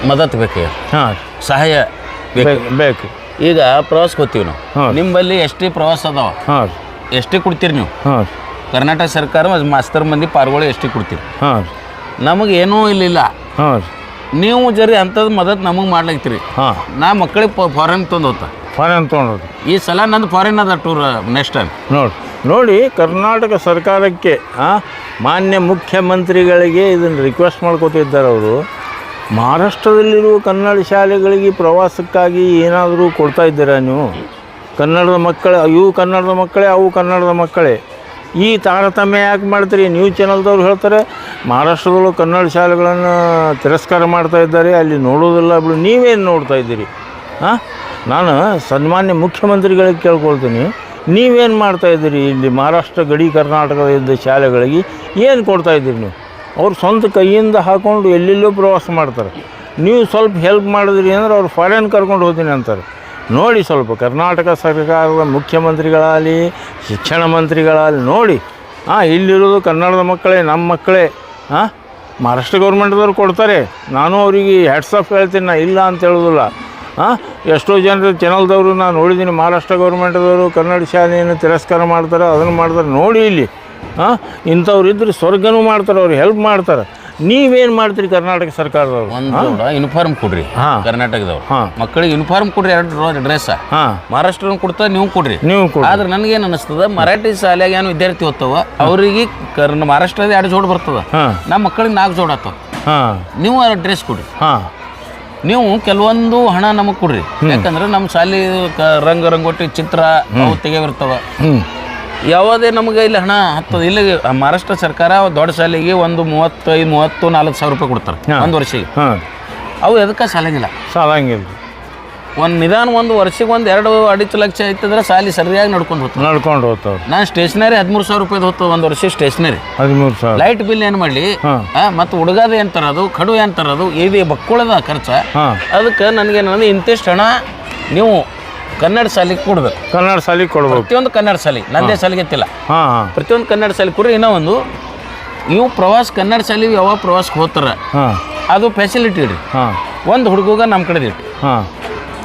[SPEAKER 2] ಮದತ್ ಬೇಕು
[SPEAKER 1] ಹಾಂ.
[SPEAKER 2] ಸಹಾಯ ಬೇಕು. ಈಗ ಪ್ರವಾಸಕ್ಕೆ ಹೋಗ್ತೀವಿ ನಾವು. ನಿಮ್ಮಲ್ಲಿ ಎಷ್ಟೇ ಪ್ರವಾಸ ಅದಾವ?
[SPEAKER 1] ಹಾಂ.
[SPEAKER 2] ಎಷ್ಟೇ ಕೊಡ್ತೀರಿ ನೀವು?
[SPEAKER 1] ಹಾಂ.
[SPEAKER 2] ಕರ್ನಾಟಕ ಸರ್ಕಾರ ಮಾಸ್ತರ್ ಮಂದಿ ಪಾರ್ಗಳು ಎಷ್ಟೇ ಕೊಡ್ತೀರಿ?
[SPEAKER 1] ಹಾಂ.
[SPEAKER 2] ನಮಗೆ ಏನೂ ಇಲ್ಲಿಲ್ಲ.
[SPEAKER 1] ಹಾಂ.
[SPEAKER 2] ನೀವು ಜರಿ ಅಂಥದ್ದು ಮದತ್ ನಮಗೆ ಮಾಡ್ಲಿಕ್ತೀರಿ
[SPEAKER 1] ಹಾಂ.
[SPEAKER 2] ನಾ ಮಕ್ಕಳಿಗೆ ಫಾರಿನ್ ತಂದು ಹೋಗ್ತಾ
[SPEAKER 1] ಫಾರಿನ್ ತೊಗೊಂಡೋದು
[SPEAKER 2] ಈ ಸಲ ನಂದು ಫಾರಿನ್ ಅದ ಟೂರ್ ನೆಕ್ಸ್ಟ್ ಟೈಮ್
[SPEAKER 1] ನೋಡಿ ನೋಡಿ ಕರ್ನಾಟಕ ಸರ್ಕಾರಕ್ಕೆ ಮಾನ್ಯ ಮುಖ್ಯಮಂತ್ರಿಗಳಿಗೆ ಇದನ್ನು ರಿಕ್ವೆಸ್ಟ್ ಮಾಡ್ಕೋತಿದ್ದಾರೆ ಅವರು. ಮಹಾರಾಷ್ಟ್ರದಲ್ಲಿರುವ ಕನ್ನಡ ಶಾಲೆಗಳಿಗೆ ಪ್ರವಾಸಕ್ಕಾಗಿ ಏನಾದರೂ ಕೊಡ್ತಾ ಇದ್ದೀರಾ ನೀವು? ಕನ್ನಡದ ಮಕ್ಕಳು ಇವು ಕನ್ನಡದ ಮಕ್ಕಳೇ ಅವು ಕನ್ನಡದ ಮಕ್ಕಳೇ. ಈ ತಾರತಮ್ಯ ಯಾಕೆ ಮಾಡ್ತೀರಿ? ನ್ಯೂಸ್ ಚಾನಲ್ದವ್ರು ಹೇಳ್ತಾರೆ, ಮಹಾರಾಷ್ಟ್ರದಲ್ಲೂ ಕನ್ನಡ ಶಾಲೆಗಳನ್ನು ತಿರಸ್ಕಾರ ಮಾಡ್ತಾ ಇದ್ದಾರೆ, ಅಲ್ಲಿ ನೋಡೋದಿಲ್ಲ ಬಿಡು, ನೀವೇನು ನೋಡ್ತಾ ಇದ್ದೀರಿ? ಹಾಂ ನಾನು ಸನ್ಮಾನ್ಯ ಮುಖ್ಯಮಂತ್ರಿಗಳಿಗೆ ಕೇಳ್ಕೊಳ್ತೀನಿ, ನೀವೇನು ಮಾಡ್ತಾ ಇದ್ದೀರಿ? ಇಲ್ಲಿ ಮಹಾರಾಷ್ಟ್ರ, ಗಡಿ ಕರ್ನಾಟಕದ ಶಾಲೆಗಳಿಗೆ ಏನು ಕೊಡ್ತಾ ಇದ್ದೀರಿ ನೀವು? ಅವ್ರು ಸ್ವಂತ ಕೈಯಿಂದ ಹಾಕ್ಕೊಂಡು ಎಲ್ಲೆಲ್ಲೋ ಪ್ರವಾಸ ಮಾಡ್ತಾರೆ. ನೀವು ಸ್ವಲ್ಪ ಹೆಲ್ಪ್ ಮಾಡಿದ್ರಿ ಅಂದ್ರೆ ಅವ್ರು ಫಾರಿನ್ ಕರ್ಕೊಂಡು ಹೋಗ್ತೀನಿ ಅಂತಾರೆ. ನೋಡಿ ಸ್ವಲ್ಪ ಕರ್ನಾಟಕ ಸರ್ಕಾರದ ಮುಖ್ಯಮಂತ್ರಿಗಳಾಗಲಿ, ಶಿಕ್ಷಣ ಮಂತ್ರಿಗಳಾಗಲಿ ನೋಡಿ. ಹಾಂ ಇಲ್ಲಿರೋದು ಕನ್ನಡದ ಮಕ್ಕಳೇ, ನಮ್ಮ ಮಕ್ಕಳೇ. ಹಾಂ ಮಹಾರಾಷ್ಟ್ರ ಗೌರ್ಮೆಂಟ್ದವ್ರು ಕೊಡ್ತಾರೆ. ನಾನು ಅವರಿಗೆ ಆಫ್ ಹೇಳ್ತೀನಿ, ನಾ ಇಲ್ಲ ಅಂತ ಹೇಳೋದಿಲ್ಲ. ಹಾಂ ಎಷ್ಟೋ ಜನರು ಚಾನಲ್ದವರು ನಾನು ನೋಡಿದ್ದೀನಿ, ಮಹಾರಾಷ್ಟ್ರ ಗೌರ್ಮೆಂಟ್ದವರು ಕನ್ನಡ ಶಾಲೆಯನ್ನು ತಿರಸ್ಕಾರ ಮಾಡ್ತಾರೆ, ಅದನ್ನು ಮಾಡ್ತಾರೆ. ನೋಡಿ ಇಲ್ಲಿ. ಹಾಂ ಇಂಥವ್ರು ಇದ್ರೆ ಸ್ವರ್ಗನೂ ಮಾಡ್ತಾರೆ, ಅವ್ರು ಹೆಲ್ಪ್ ಮಾಡ್ತಾರೆ. ನೀವೇನು ಮಾಡ್ತೀರಿ ಕರ್ನಾಟಕ ಸರ್ಕಾರದವ್ರು?
[SPEAKER 2] ಒಂದು ಯೂನಿಫಾರ್ಮ್ ಕೊಡ್ರಿ. ಕರ್ನಾಟಕದವ್ರು.
[SPEAKER 1] ಹಾಂ.
[SPEAKER 2] ಮಕ್ಕಳಿಗೆ ಯೂನಿಫಾರ್ಮ್ ಕೊಡ್ರಿ ಎರಡು ಡ್ರೆಸ್
[SPEAKER 1] ಹಾಂ.
[SPEAKER 2] ಮಹಾರಾಷ್ಟ್ರ ಕೊಡ್ತಾ ನೀವು ಕೊಡ್ರಿ.
[SPEAKER 1] ನೀವು
[SPEAKER 2] ಆದ್ರೆ ನನಗೇನು ಅನಿಸ್ತದ ಮರಾಠಿ ಶಾಲೆಗೆ ಏನು ವಿದ್ಯಾರ್ಥಿ ಓದ್ತಾವ ಅವ್ರಿಗೆ ಕರ್ನ ಮಹಾರಾಷ್ಟ್ರದ ಎರಡು ಜೋಡ್ ಬರ್ತದ. ನಮ್ಮ ಮಕ್ಕಳಿಗೆ ನಾಲ್ಕು ಜೋಡ್ ಆತಾವ
[SPEAKER 1] ನೀವು
[SPEAKER 2] ನೀವು ಡ್ರೆಸ್ ಕೊಡ್ರಿ.
[SPEAKER 1] ಹಾಂ.
[SPEAKER 2] ನೀವು ಕೆಲವೊಂದು ಹಣ ನಮಗೆ ಕೊಡ್ರಿ. ಯಾಕಂದ್ರೆ ನಮ್ಮ ಶಾಲೆ ರಂಗ ರಂಗೋಟಿ ಚಿತ್ರ
[SPEAKER 1] ಹ್ಞೂ
[SPEAKER 2] ಯಾವುದೇ ನಮಗೆ ಇಲ್ಲಿ ಹಣ ಹತ್ತದ. ಇಲ್ಲಿ ಮಹಾರಾಷ್ಟ್ರ ಸರ್ಕಾರ ದೊಡ್ಡ ಶಾಲೆಗೆ ಒಂದು ಮೂವತ್ತೈದು ಮೂವತ್ತು ನಾಲ್ಕು ಸಾವಿರ ರೂಪಾಯಿ ಕೊಡ್ತಾರೆ. ಒಂದು ವರ್ಷಕ್ಕೆ
[SPEAKER 1] ಹಾಂ.
[SPEAKER 2] ಅವು ಎದಕ್ಕೆ ಸಾಲಂಗಿಲ್ಲ?
[SPEAKER 1] ಸಾಲಂಗಿಲ್ಲ.
[SPEAKER 2] ಒಂದು ನಿಧಾನ ಒಂದು ವರ್ಷಕ್ಕೆ ಒಂದು ಎರಡು ಅಡಿಚು ಲಕ್ಷ ಇತ್ತಂದ್ರೆ ಸಾಲಿ ಸರಿಯಾಗಿ ನಡ್ಕೊಂಡು ಹೋಗ್ತದೆ.
[SPEAKER 1] ನಡ್ಕೊಂಡು ಹೋಗ್ತಾರೆ
[SPEAKER 2] ನಾನು ಸ್ಟೇಷನರಿ ಹದಿಮೂರು ಸಾವಿರ ರೂಪಾಯಿ ಹೋಗ್ತದೆ ಒಂದು ವರ್ಷ ಸ್ಟೇಷನರಿ.
[SPEAKER 1] ಹದಿಮೂರು ಸಾವಿರ.
[SPEAKER 2] ಲೈಟ್ ಬಿಲ್ ಏನು ಮಾಡಲಿ? ಮತ್ತು ಹುಡುಗದ ಏನು ತರೋದು ಕಡು ಏನು ತರೋದು ಇದು ಬಕ್ಕುಳದ ಖರ್ಚು. ಅದಕ್ಕೆ ನನಗೇನಂದ್ರೆ ಇಂತಿಷ್ಟು ಹಣ ನೀವು ಕನ್ನಡ ಶಾಲೆಗೆ ಕೊಡ್ಬೇಕು.
[SPEAKER 1] ಕನ್ನಡ ಶಾಲೆಗೆ ಕೊಡ್ಬೇಕು.
[SPEAKER 2] ಪ್ರತಿಯೊಂದು ಕನ್ನಡ ಶಾಲೆ ನಂದೇ ಶಾಲೆಗೆ ಎತ್ತಿಲ್ಲ
[SPEAKER 1] ಹಾಂ ಹಾಂ.
[SPEAKER 2] ಪ್ರತಿಯೊಂದು ಕನ್ನಡ ಶಾಲೆ ಕೊಡ್ರಿ ಇನ್ನೂ ಒಂದು ಇವು ಪ್ರವಾಸ ಕನ್ನಡ ಶಾಲೆ ಯಾವಾಗ ಪ್ರವಾಸಕ್ಕೆ ಹೋಗ್ತಾರ?
[SPEAKER 1] ಹಾಂ.
[SPEAKER 2] ಅದು ಫೆಸಿಲಿಟಿ ಇಡ್ರಿ.
[SPEAKER 1] ಹಾಂ.
[SPEAKER 2] ಒಂದು ಹುಡುಗ ನಮ್ಮ ಕಡೆ ಇಟ್ಟು.
[SPEAKER 1] ಹಾಂ.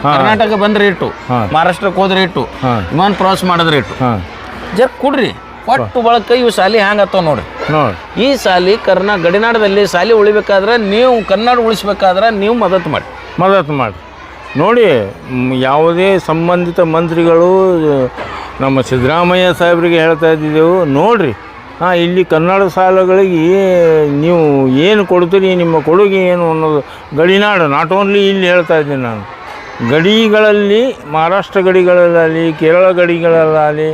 [SPEAKER 2] ಕರ್ನಾಟಕ ಬಂದ್ರೆ ಇಟ್ಟು. ಮಹಾರಾಷ್ಟ್ರಕ್ಕೆ ಹೋದ್ರೆ ಇಟ್ಟು. ವಿಮಾನ ಪ್ರವಾಸ ಮಾಡಿದ್ರೆ ಇಟ್ಟು. ಜರ್ ಕೊಡ್ರಿ. ಒಟ್ಟು ಬಳಕ ಇವು ಶಾಲೆ ಹ್ಯಾಂಗ ಆತಾವ ನೋಡ್ರಿ.
[SPEAKER 1] ನೋಡಿ.
[SPEAKER 2] ಈ ಶಾಲೆ ಕರ್ನಾ ಗಡಿನಾಡದಲ್ಲಿ ಶಾಲೆ ಉಳಿಬೇಕಾದ್ರೆ ನೀವು ಕನ್ನಡ ಉಳಿಸ್ಬೇಕಾದ್ರೆ ನೀವು ಮದತ್ ಮಾಡಿ
[SPEAKER 1] ಮದತ್ ಮಾಡಿ ನೋಡಿ ಯಾವುದೇ ಸಂಬಂಧಿತ ಮಂತ್ರಿಗಳು ನಮ್ಮ ಸಿದ್ದರಾಮಯ್ಯ ಸಾಹೇಬರಿಗೆ ಹೇಳ್ತಾ ಇದ್ದಿದ್ದೆವು, ನೋಡಿರಿ ಹಾಂ ಇಲ್ಲಿ ಕನ್ನಡ ಸಾಲಗಳಿಗೆ ನೀವು ಏನು ಕೊಡ್ತೀರಿ, ನಿಮ್ಮ ಕೊಡುಗೆ ಏನು ಅನ್ನೋದು ಗಡಿನಾಡು ನಾಟ್ ಓನ್ಲಿ ಇಲ್ಲಿ ಹೇಳ್ತಾ ಇದ್ದೀನಿ ನಾನು. ಗಡಿಗಳಲ್ಲಿ, ಮಹಾರಾಷ್ಟ್ರ ಗಡಿಗಳಲ್ಲಾಗಲಿ, ಕೇರಳ ಗಡಿಗಳಲ್ಲಾಗಲಿ,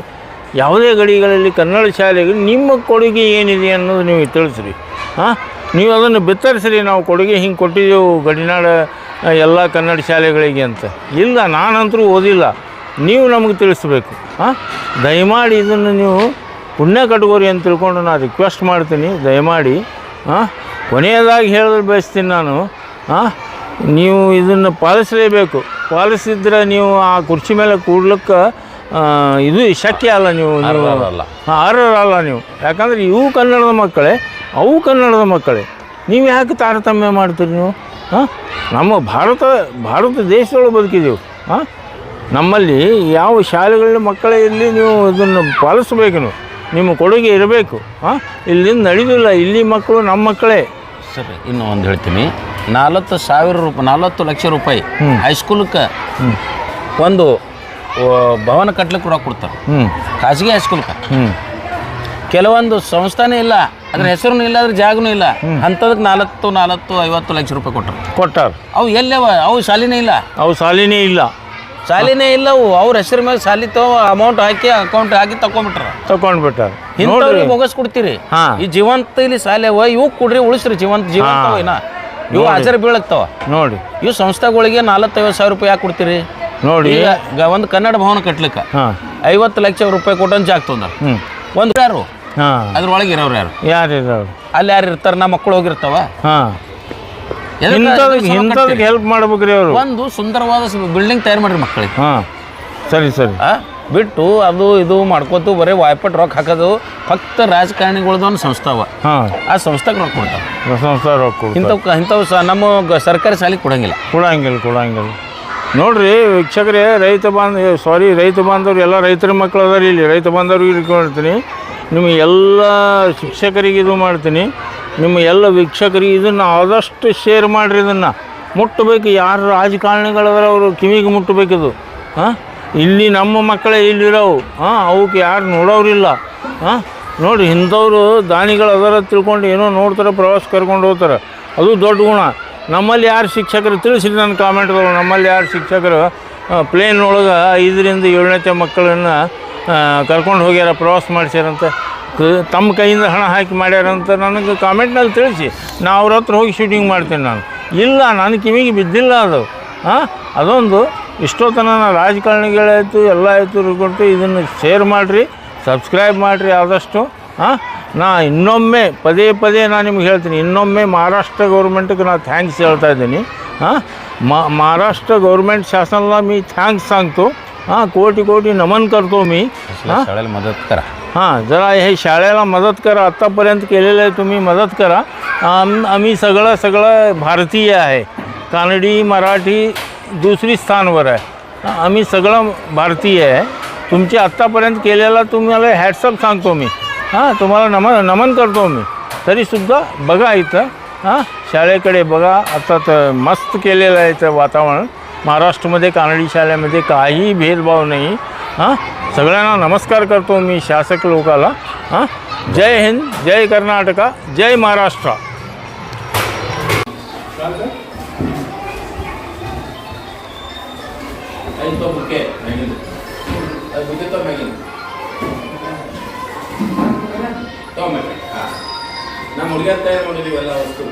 [SPEAKER 1] ಯಾವುದೇ ಗಡಿಗಳಲ್ಲಿ ಕನ್ನಡ ಶಾಲೆಗೆ ನಿಮ್ಮ ಕೊಡುಗೆ ಏನಿದೆ ಅನ್ನೋದು ನೀವು ತಿಳಿಸ್ರಿ. ಹಾಂ ನೀವು ಅದನ್ನು ಬಿತ್ತರಿಸ್ರಿ, ನಾವು ಕೊಡುಗೆ ಹಿಂಗೆ ಕೊಟ್ಟಿದ್ದೆವು, ಗಡಿನಾಡ ಎಲ್ಲ ಕನ್ನಡ ಶಾಲೆಗಳಿಗೆ ಅಂತ. ಇಲ್ಲ ನಾನಂತರೂ ಓದಿಲ್ಲ. ನೀವು ನಮಗೆ ತಿಳಿಸ್ಬೇಕು. ಹಾಂ ದಯಮಾಡಿ ಇದನ್ನು ನೀವು ಪುಣ್ಯ ಕಟಗೋರಿ ಅಂತ ತಿಳ್ಕೊಂಡು ನಾನು ರಿಕ್ವೆಸ್ಟ್ ಮಾಡ್ತೀನಿ. ದಯಮಾಡಿ ಹಾಂ ಕೊನೆಯದಾಗಿ ಹೇಳಲು ಬಯಸ್ತೀನಿ ನಾನು. ಹಾಂ ನೀವು ಇದನ್ನು ಪಾಲಿಸಲೇಬೇಕು. ಪಾಲಿಸಿದ್ರೆ ನೀವು ಆ ಕುರ್ಚಿ ಮೇಲೆ ಕೂಡ್ಲಿಕ್ಕೆ ಇದು ಶಕ್ಯ ಅಲ್ಲ ನೀವು ಅಲ್ಲ
[SPEAKER 2] ಅರ್ಹರಲ್ಲ.
[SPEAKER 1] ನೀವು. ಯಾಕಂದ್ರೆ ಇವು ಕನ್ನಡದ ಮಕ್ಕಳೇ ಅವು ಕನ್ನಡದ ಮಕ್ಕಳೇ. ನೀವು ಯಾಕೆ ತಾರತಮ್ಯ ಮಾಡ್ತೀರಿ ನೀವು? ಹಾಂ? ನಮ್ಮ ಭಾರತ ಭಾರತ ದೇಶದೊಳಗೆ ಬದುಕಿದೆವು. ಹಾಂ? ನಮ್ಮಲ್ಲಿ ಯಾವ ಶಾಲೆಗಳಲ್ಲಿ ಮಕ್ಕಳಲ್ಲಿ ನೀವು ಇದನ್ನು ಪಾಲಿಸ್ಬೇಕು ನೀವು. ನಿಮ್ಮ ಕೊಡುಗೆ ಇರಬೇಕು. ಹಾಂ? ಇಲ್ಲಿಂದ ನಡೆದಿಲ್ಲ. ಇಲ್ಲಿ ಮಕ್ಕಳು ನಮ್ಮ ಮಕ್ಕಳೇ.
[SPEAKER 2] ಸರಿ ಇನ್ನು ಒಂದು ಹೇಳ್ತೀನಿ. ನಾಲ್ವತ್ತು ಸಾವಿರ ರೂಪಾಯಿ ನಾಲ್ವತ್ತು ಲಕ್ಷ ರೂಪಾಯಿ ಹೈಸ್ಕೂಲಕ್ಕೆ ಒಂದು ಭವನ ಕಟ್ಲಿಕ್ಕೆ ಕೂಡ ಕೊಡ್ತಾರೆ.
[SPEAKER 1] ಹ್ಞೂ
[SPEAKER 2] ಖಾಸಗಿ ಹೈಸ್ಕೂಲ್ಗೆ
[SPEAKER 1] ಹ್ಞೂ
[SPEAKER 2] ಕೆಲವೊಂದು ಸಂಸ್ಥಾನೇ ಇಲ್ಲ. ಅದ್ರ ಹೆಸರು ಇಲ್ಲ ಅದ್ರ ಜಾಗನೂ ಇಲ್ಲ. ಅಂಥದಕ್ಕೆ ನಾಲ್ಕು ನಾಲ್ಕು ಐವತ್ತು ಲಕ್ಷ ರೂಪಾಯಿ ಕೊಟ್ಟರು.
[SPEAKER 1] ಕೊಟ್ಟಾರ?
[SPEAKER 2] ಅವು ಎಲ್ಲವ ಅವು? ಶಾಲಿನೇ ಇಲ್ಲ.
[SPEAKER 1] ಅವು ಸಾಲಿನೇ ಇಲ್ಲ.
[SPEAKER 2] ಶಾಲಿನೇ ಇಲ್ಲ ಅವು ಅವ್ರ ಹೆಸರು ಮೇಲೆ ಶಾಲಿ ತಗೋ ಅಮೌಂಟ್ ಹಾಕಿ ಅಕೌಂಟ್ ಹಾಕಿ ತಕೊಂಡ್ಬಿಟ್ರ
[SPEAKER 1] ತಗೊಂಡ್ಬಿಟ್ಟಾರ
[SPEAKER 2] ಇಂಥವ್ರಿಗೆ ಮುಗಿಸ್ ಕೊಡ್ತೀರಿ. ಈ ಜೀವಂತ ಇಲ್ಲಿ ಶಾಲೆ ಅವ ಇವು ಕೊಡ್ರಿ ಉಳಿಸ್ರಿ ಜೀವಂತ ಜೀವಂತ ಏನ ಇನ್ನ. ಇವು ಹಾಜರ್ ಬೀಳಕ್ತಾವ.
[SPEAKER 1] ನೋಡಿ
[SPEAKER 2] ಇವು ಸಂಸ್ಥೆಗಳಿಗೆ ನಾಲ್ವತ್ತೈವತ್ತು ಸಾವಿರ ರೂಪಾಯಿ ಯಾಕೆ ಕೊಡ್ತೀರಿ?
[SPEAKER 1] ನೋಡಿ
[SPEAKER 2] ಒಂದು ಕನ್ನಡ ಭವನ ಕಟ್ಲಿಕ್ಕೆ. ಐವತ್ತು ಲಕ್ಷ ರೂಪಾಯಿ ಕೊಟ್ಟಂತ ಜಾಗ ತೊಂದ್ರ ಒಂದು ಯಾರು?
[SPEAKER 1] ಹಾಂ.
[SPEAKER 2] ಅದ್ರೊಳಗೆ ಇರೋರು ಯಾರು?
[SPEAKER 1] ಯಾರಿದ್ದಾರೆ
[SPEAKER 2] ಅಲ್ಲಿ ಯಾರು ಇರ್ತಾರೆ? ನಮ್ಮ ಮಕ್ಕಳು ಹೋಗಿರ್ತಾವ?
[SPEAKER 1] ಹಾಂ.
[SPEAKER 2] ಎದಕ್ಕೆ ಶ್ರಮ ಕಟ್ತೀರಿ?
[SPEAKER 1] ಹೆಲ್ಪ್ ಮಾಡ್ಬೇಕ್ರಿ ಅವರು.
[SPEAKER 2] ಒಂದು ಸುಂದರವಾದ ಬಿಲ್ಡಿಂಗ್ ತಯಾರು ಮಾಡ್ರಿ ಮಕ್ಕಳಿಗೆ
[SPEAKER 1] ಹಾಂ. ಸರಿ ಸರಿ.
[SPEAKER 2] ಆ? ಬಿಟ್ಟು ಅದು ಇದು ಮಾಡ್ಕೋತು ಬರೀ ವಾಯ್ಪಟ್ ರೊಕ್ಕ ಹಾಕೋದು ಫಕ್ತ ರಾಜಕಾರಣಿಗಳದ್ದು ಒಂದು ಸಂಸ್ಥಾವ.
[SPEAKER 1] ಹಾಂ.
[SPEAKER 2] ಆ ಸಂಸ್ಥೆಗೆ ರೊಕ್ಕ ಕೊಡ್ತಾವೆ
[SPEAKER 1] ಸಂಸ್ಥೆ ರೊಕ್ಕ
[SPEAKER 2] ಇಂಥವು ಇಂಥವು ಸ ನಮ್ಮ ಗ- ಸರ್ಕಾರಿ ಶಾಲೆಗೆ ಕೊಡಂಗಿಲ್ಲ.
[SPEAKER 1] ಕೊಡಂಗಿಲ್ಲ ಕೊಡಂಗಿಲ್ಲ. ನೋಡ್ರಿ ವೀಕ್ಷಕರೇ ರೈತ ಬಾಂಧ ಸಾರಿ ರೈತ ಬಾಂಧವ್ರು ಎಲ್ಲ ರೈತರ ಮಕ್ಕಳು ಅದಾರ ಇಲ್ಲಿ. ರೈತ ಬಾಂಧವ್ರಿಗೆ ಇಟ್ಕೊಂಡಿರ್ತೀನಿ ನಿಮ್ಮ ಎಲ್ಲ ಶಿಕ್ಷಕರಿಗೆ ಇದು ಮಾಡ್ತೀನಿ. ನಿಮ್ಮ ಎಲ್ಲ ವೀಕ್ಷಕರಿಗೆ ಇದನ್ನು ಆದಷ್ಟು ಶೇರ್ ಮಾಡಿರಿ ಇದನ್ನು. ಮುಟ್ಟಬೇಕು ಯಾರು ರಾಜಕಾರಣಿಗಳದಾರ ಅವರು ಕಿವಿಗೆ ಮುಟ್ಟಬೇಕಿದು ಹಾಂ? ಇಲ್ಲಿ ನಮ್ಮ ಮಕ್ಕಳೇ ಇಲ್ಲಿರೋವು. ಹಾಂ? ಅವಕ್ಕೆ ಯಾರು ನೋಡೋರಿಲ್ಲ. ಹಾಂ? ನೋಡಿ ಇಂಥವ್ರು ದಾನಿಗಳು ಅದರ ತಿಳ್ಕೊಂಡು ಏನೋ ನೋಡ್ತಾರೆ, ಪ್ರವಾಸ ಕರ್ಕೊಂಡು ಹೋಗ್ತಾರೆ. ಅದು ದೊಡ್ಡ ಗುಣ. ನಮ್ಮಲ್ಲಿ ಯಾರು ಶಿಕ್ಷಕರು ತಿಳಿಸಿರಿ ನನ್ನ ಕಾಮೆಂಟ್ಗಳು ನಮ್ಮಲ್ಲಿ ಯಾರು ಶಿಕ್ಷಕರು ಪ್ಲೇನ್ ಒಳಗೆ ಐದರಿಂದ ಏಳನೇ ಮಕ್ಕಳನ್ನು ಕರ್ಕೊಂಡು ಹೋಗ್ಯಾರ, ಪ್ರವಾಸ ಮಾಡಿಸ್ಯಾರಂತ ತಮ್ಮ ಕೈಯಿಂದ ಹಣ ಹಾಕಿ ಮಾಡ್ಯಾರಂತ ನನಗೆ ಕಾಮೆಂಟ್ನಲ್ಲಿ ತಿಳಿಸಿ, ನಾ ಅವ್ರ ಹತ್ರ ಹೋಗಿ ಶೂಟಿಂಗ್ ಮಾಡ್ತೀನಿ ನಾನು. ಇಲ್ಲ ನನ್ನ ಕಿವಿಗೆ ಬಿದ್ದಿಲ್ಲ ಅದು. ಹಾಂ ಅದೊಂದು ಇಷ್ಟೊತ್ತನ ರಾಜಕಾರಣಿಗಳಾಯಿತು ಎಲ್ಲ ಆಯಿತು ಕೊಟ್ಟು ಇದನ್ನು ಶೇರ್ ಮಾಡಿರಿ ಸಬ್ಸ್ಕ್ರೈಬ್ ಮಾಡಿರಿ ಆದಷ್ಟು. ಹಾಂ ನಾ ಇನ್ನೊಮ್ಮೆ, ಪದೇ ಪದೇ ನಾನು ನಿಮ್ಗೆ ಹೇಳ್ತೀನಿ, ಇನ್ನೊಮ್ಮೆ ಮಹಾರಾಷ್ಟ್ರ ಗೌರ್ಮೆಂಟ್ಗೆ ನಾನು ಥ್ಯಾಂಕ್ಸ್ ಹೇಳ್ತಾ ಇದ್ದೀನಿ. ಹಾಂ ಮಹಾರಾಷ್ಟ್ರ ಗೌರ್ಮೆಂಟ್ ಶಾಸನला ಮೀ ಥ್ಯಾಂಕ್ಸ್ सांगतो हां कोटी कोटी नमन करतो मी.
[SPEAKER 2] शाळेला मदत करा.
[SPEAKER 1] हां जरा हे शाळेला मदत करा. आत्तापर्यंत केलेलं आहे तुम्ही मदत करा. आम आम्ही सगळं सगळं भारतीय आहे. कानडी मराठी दुसरी स्थानवर आहे. हां, आम्ही सगळं भारतीय आहे. तुमची आत्तापर्यंत केलेला तुम्हाला हॅट्सअप सांगतो मी. हां तुम्हाला नमन नमन करतो मी. तरीसुद्धा बघा इथं. हां शाळेकडे बघा. आता तर मस्त केलेलं आहे इथं वातावरण. महाराष्ट्रामध्ये कानडी शाळेमध्ये काही भेदभाव नाही हां सगळ्यांना नमस्कार करतो मी शासक लोकाला हां जय हिंद जय कर्नाटका जय महाराष्ट्र
[SPEAKER 2] ನಮ್ಮ ಹುಡುಗಿಯರ್ ತಯಾರು ಮಾಡಿದೀವಿ ಎಲ್ಲ ವಸ್ತು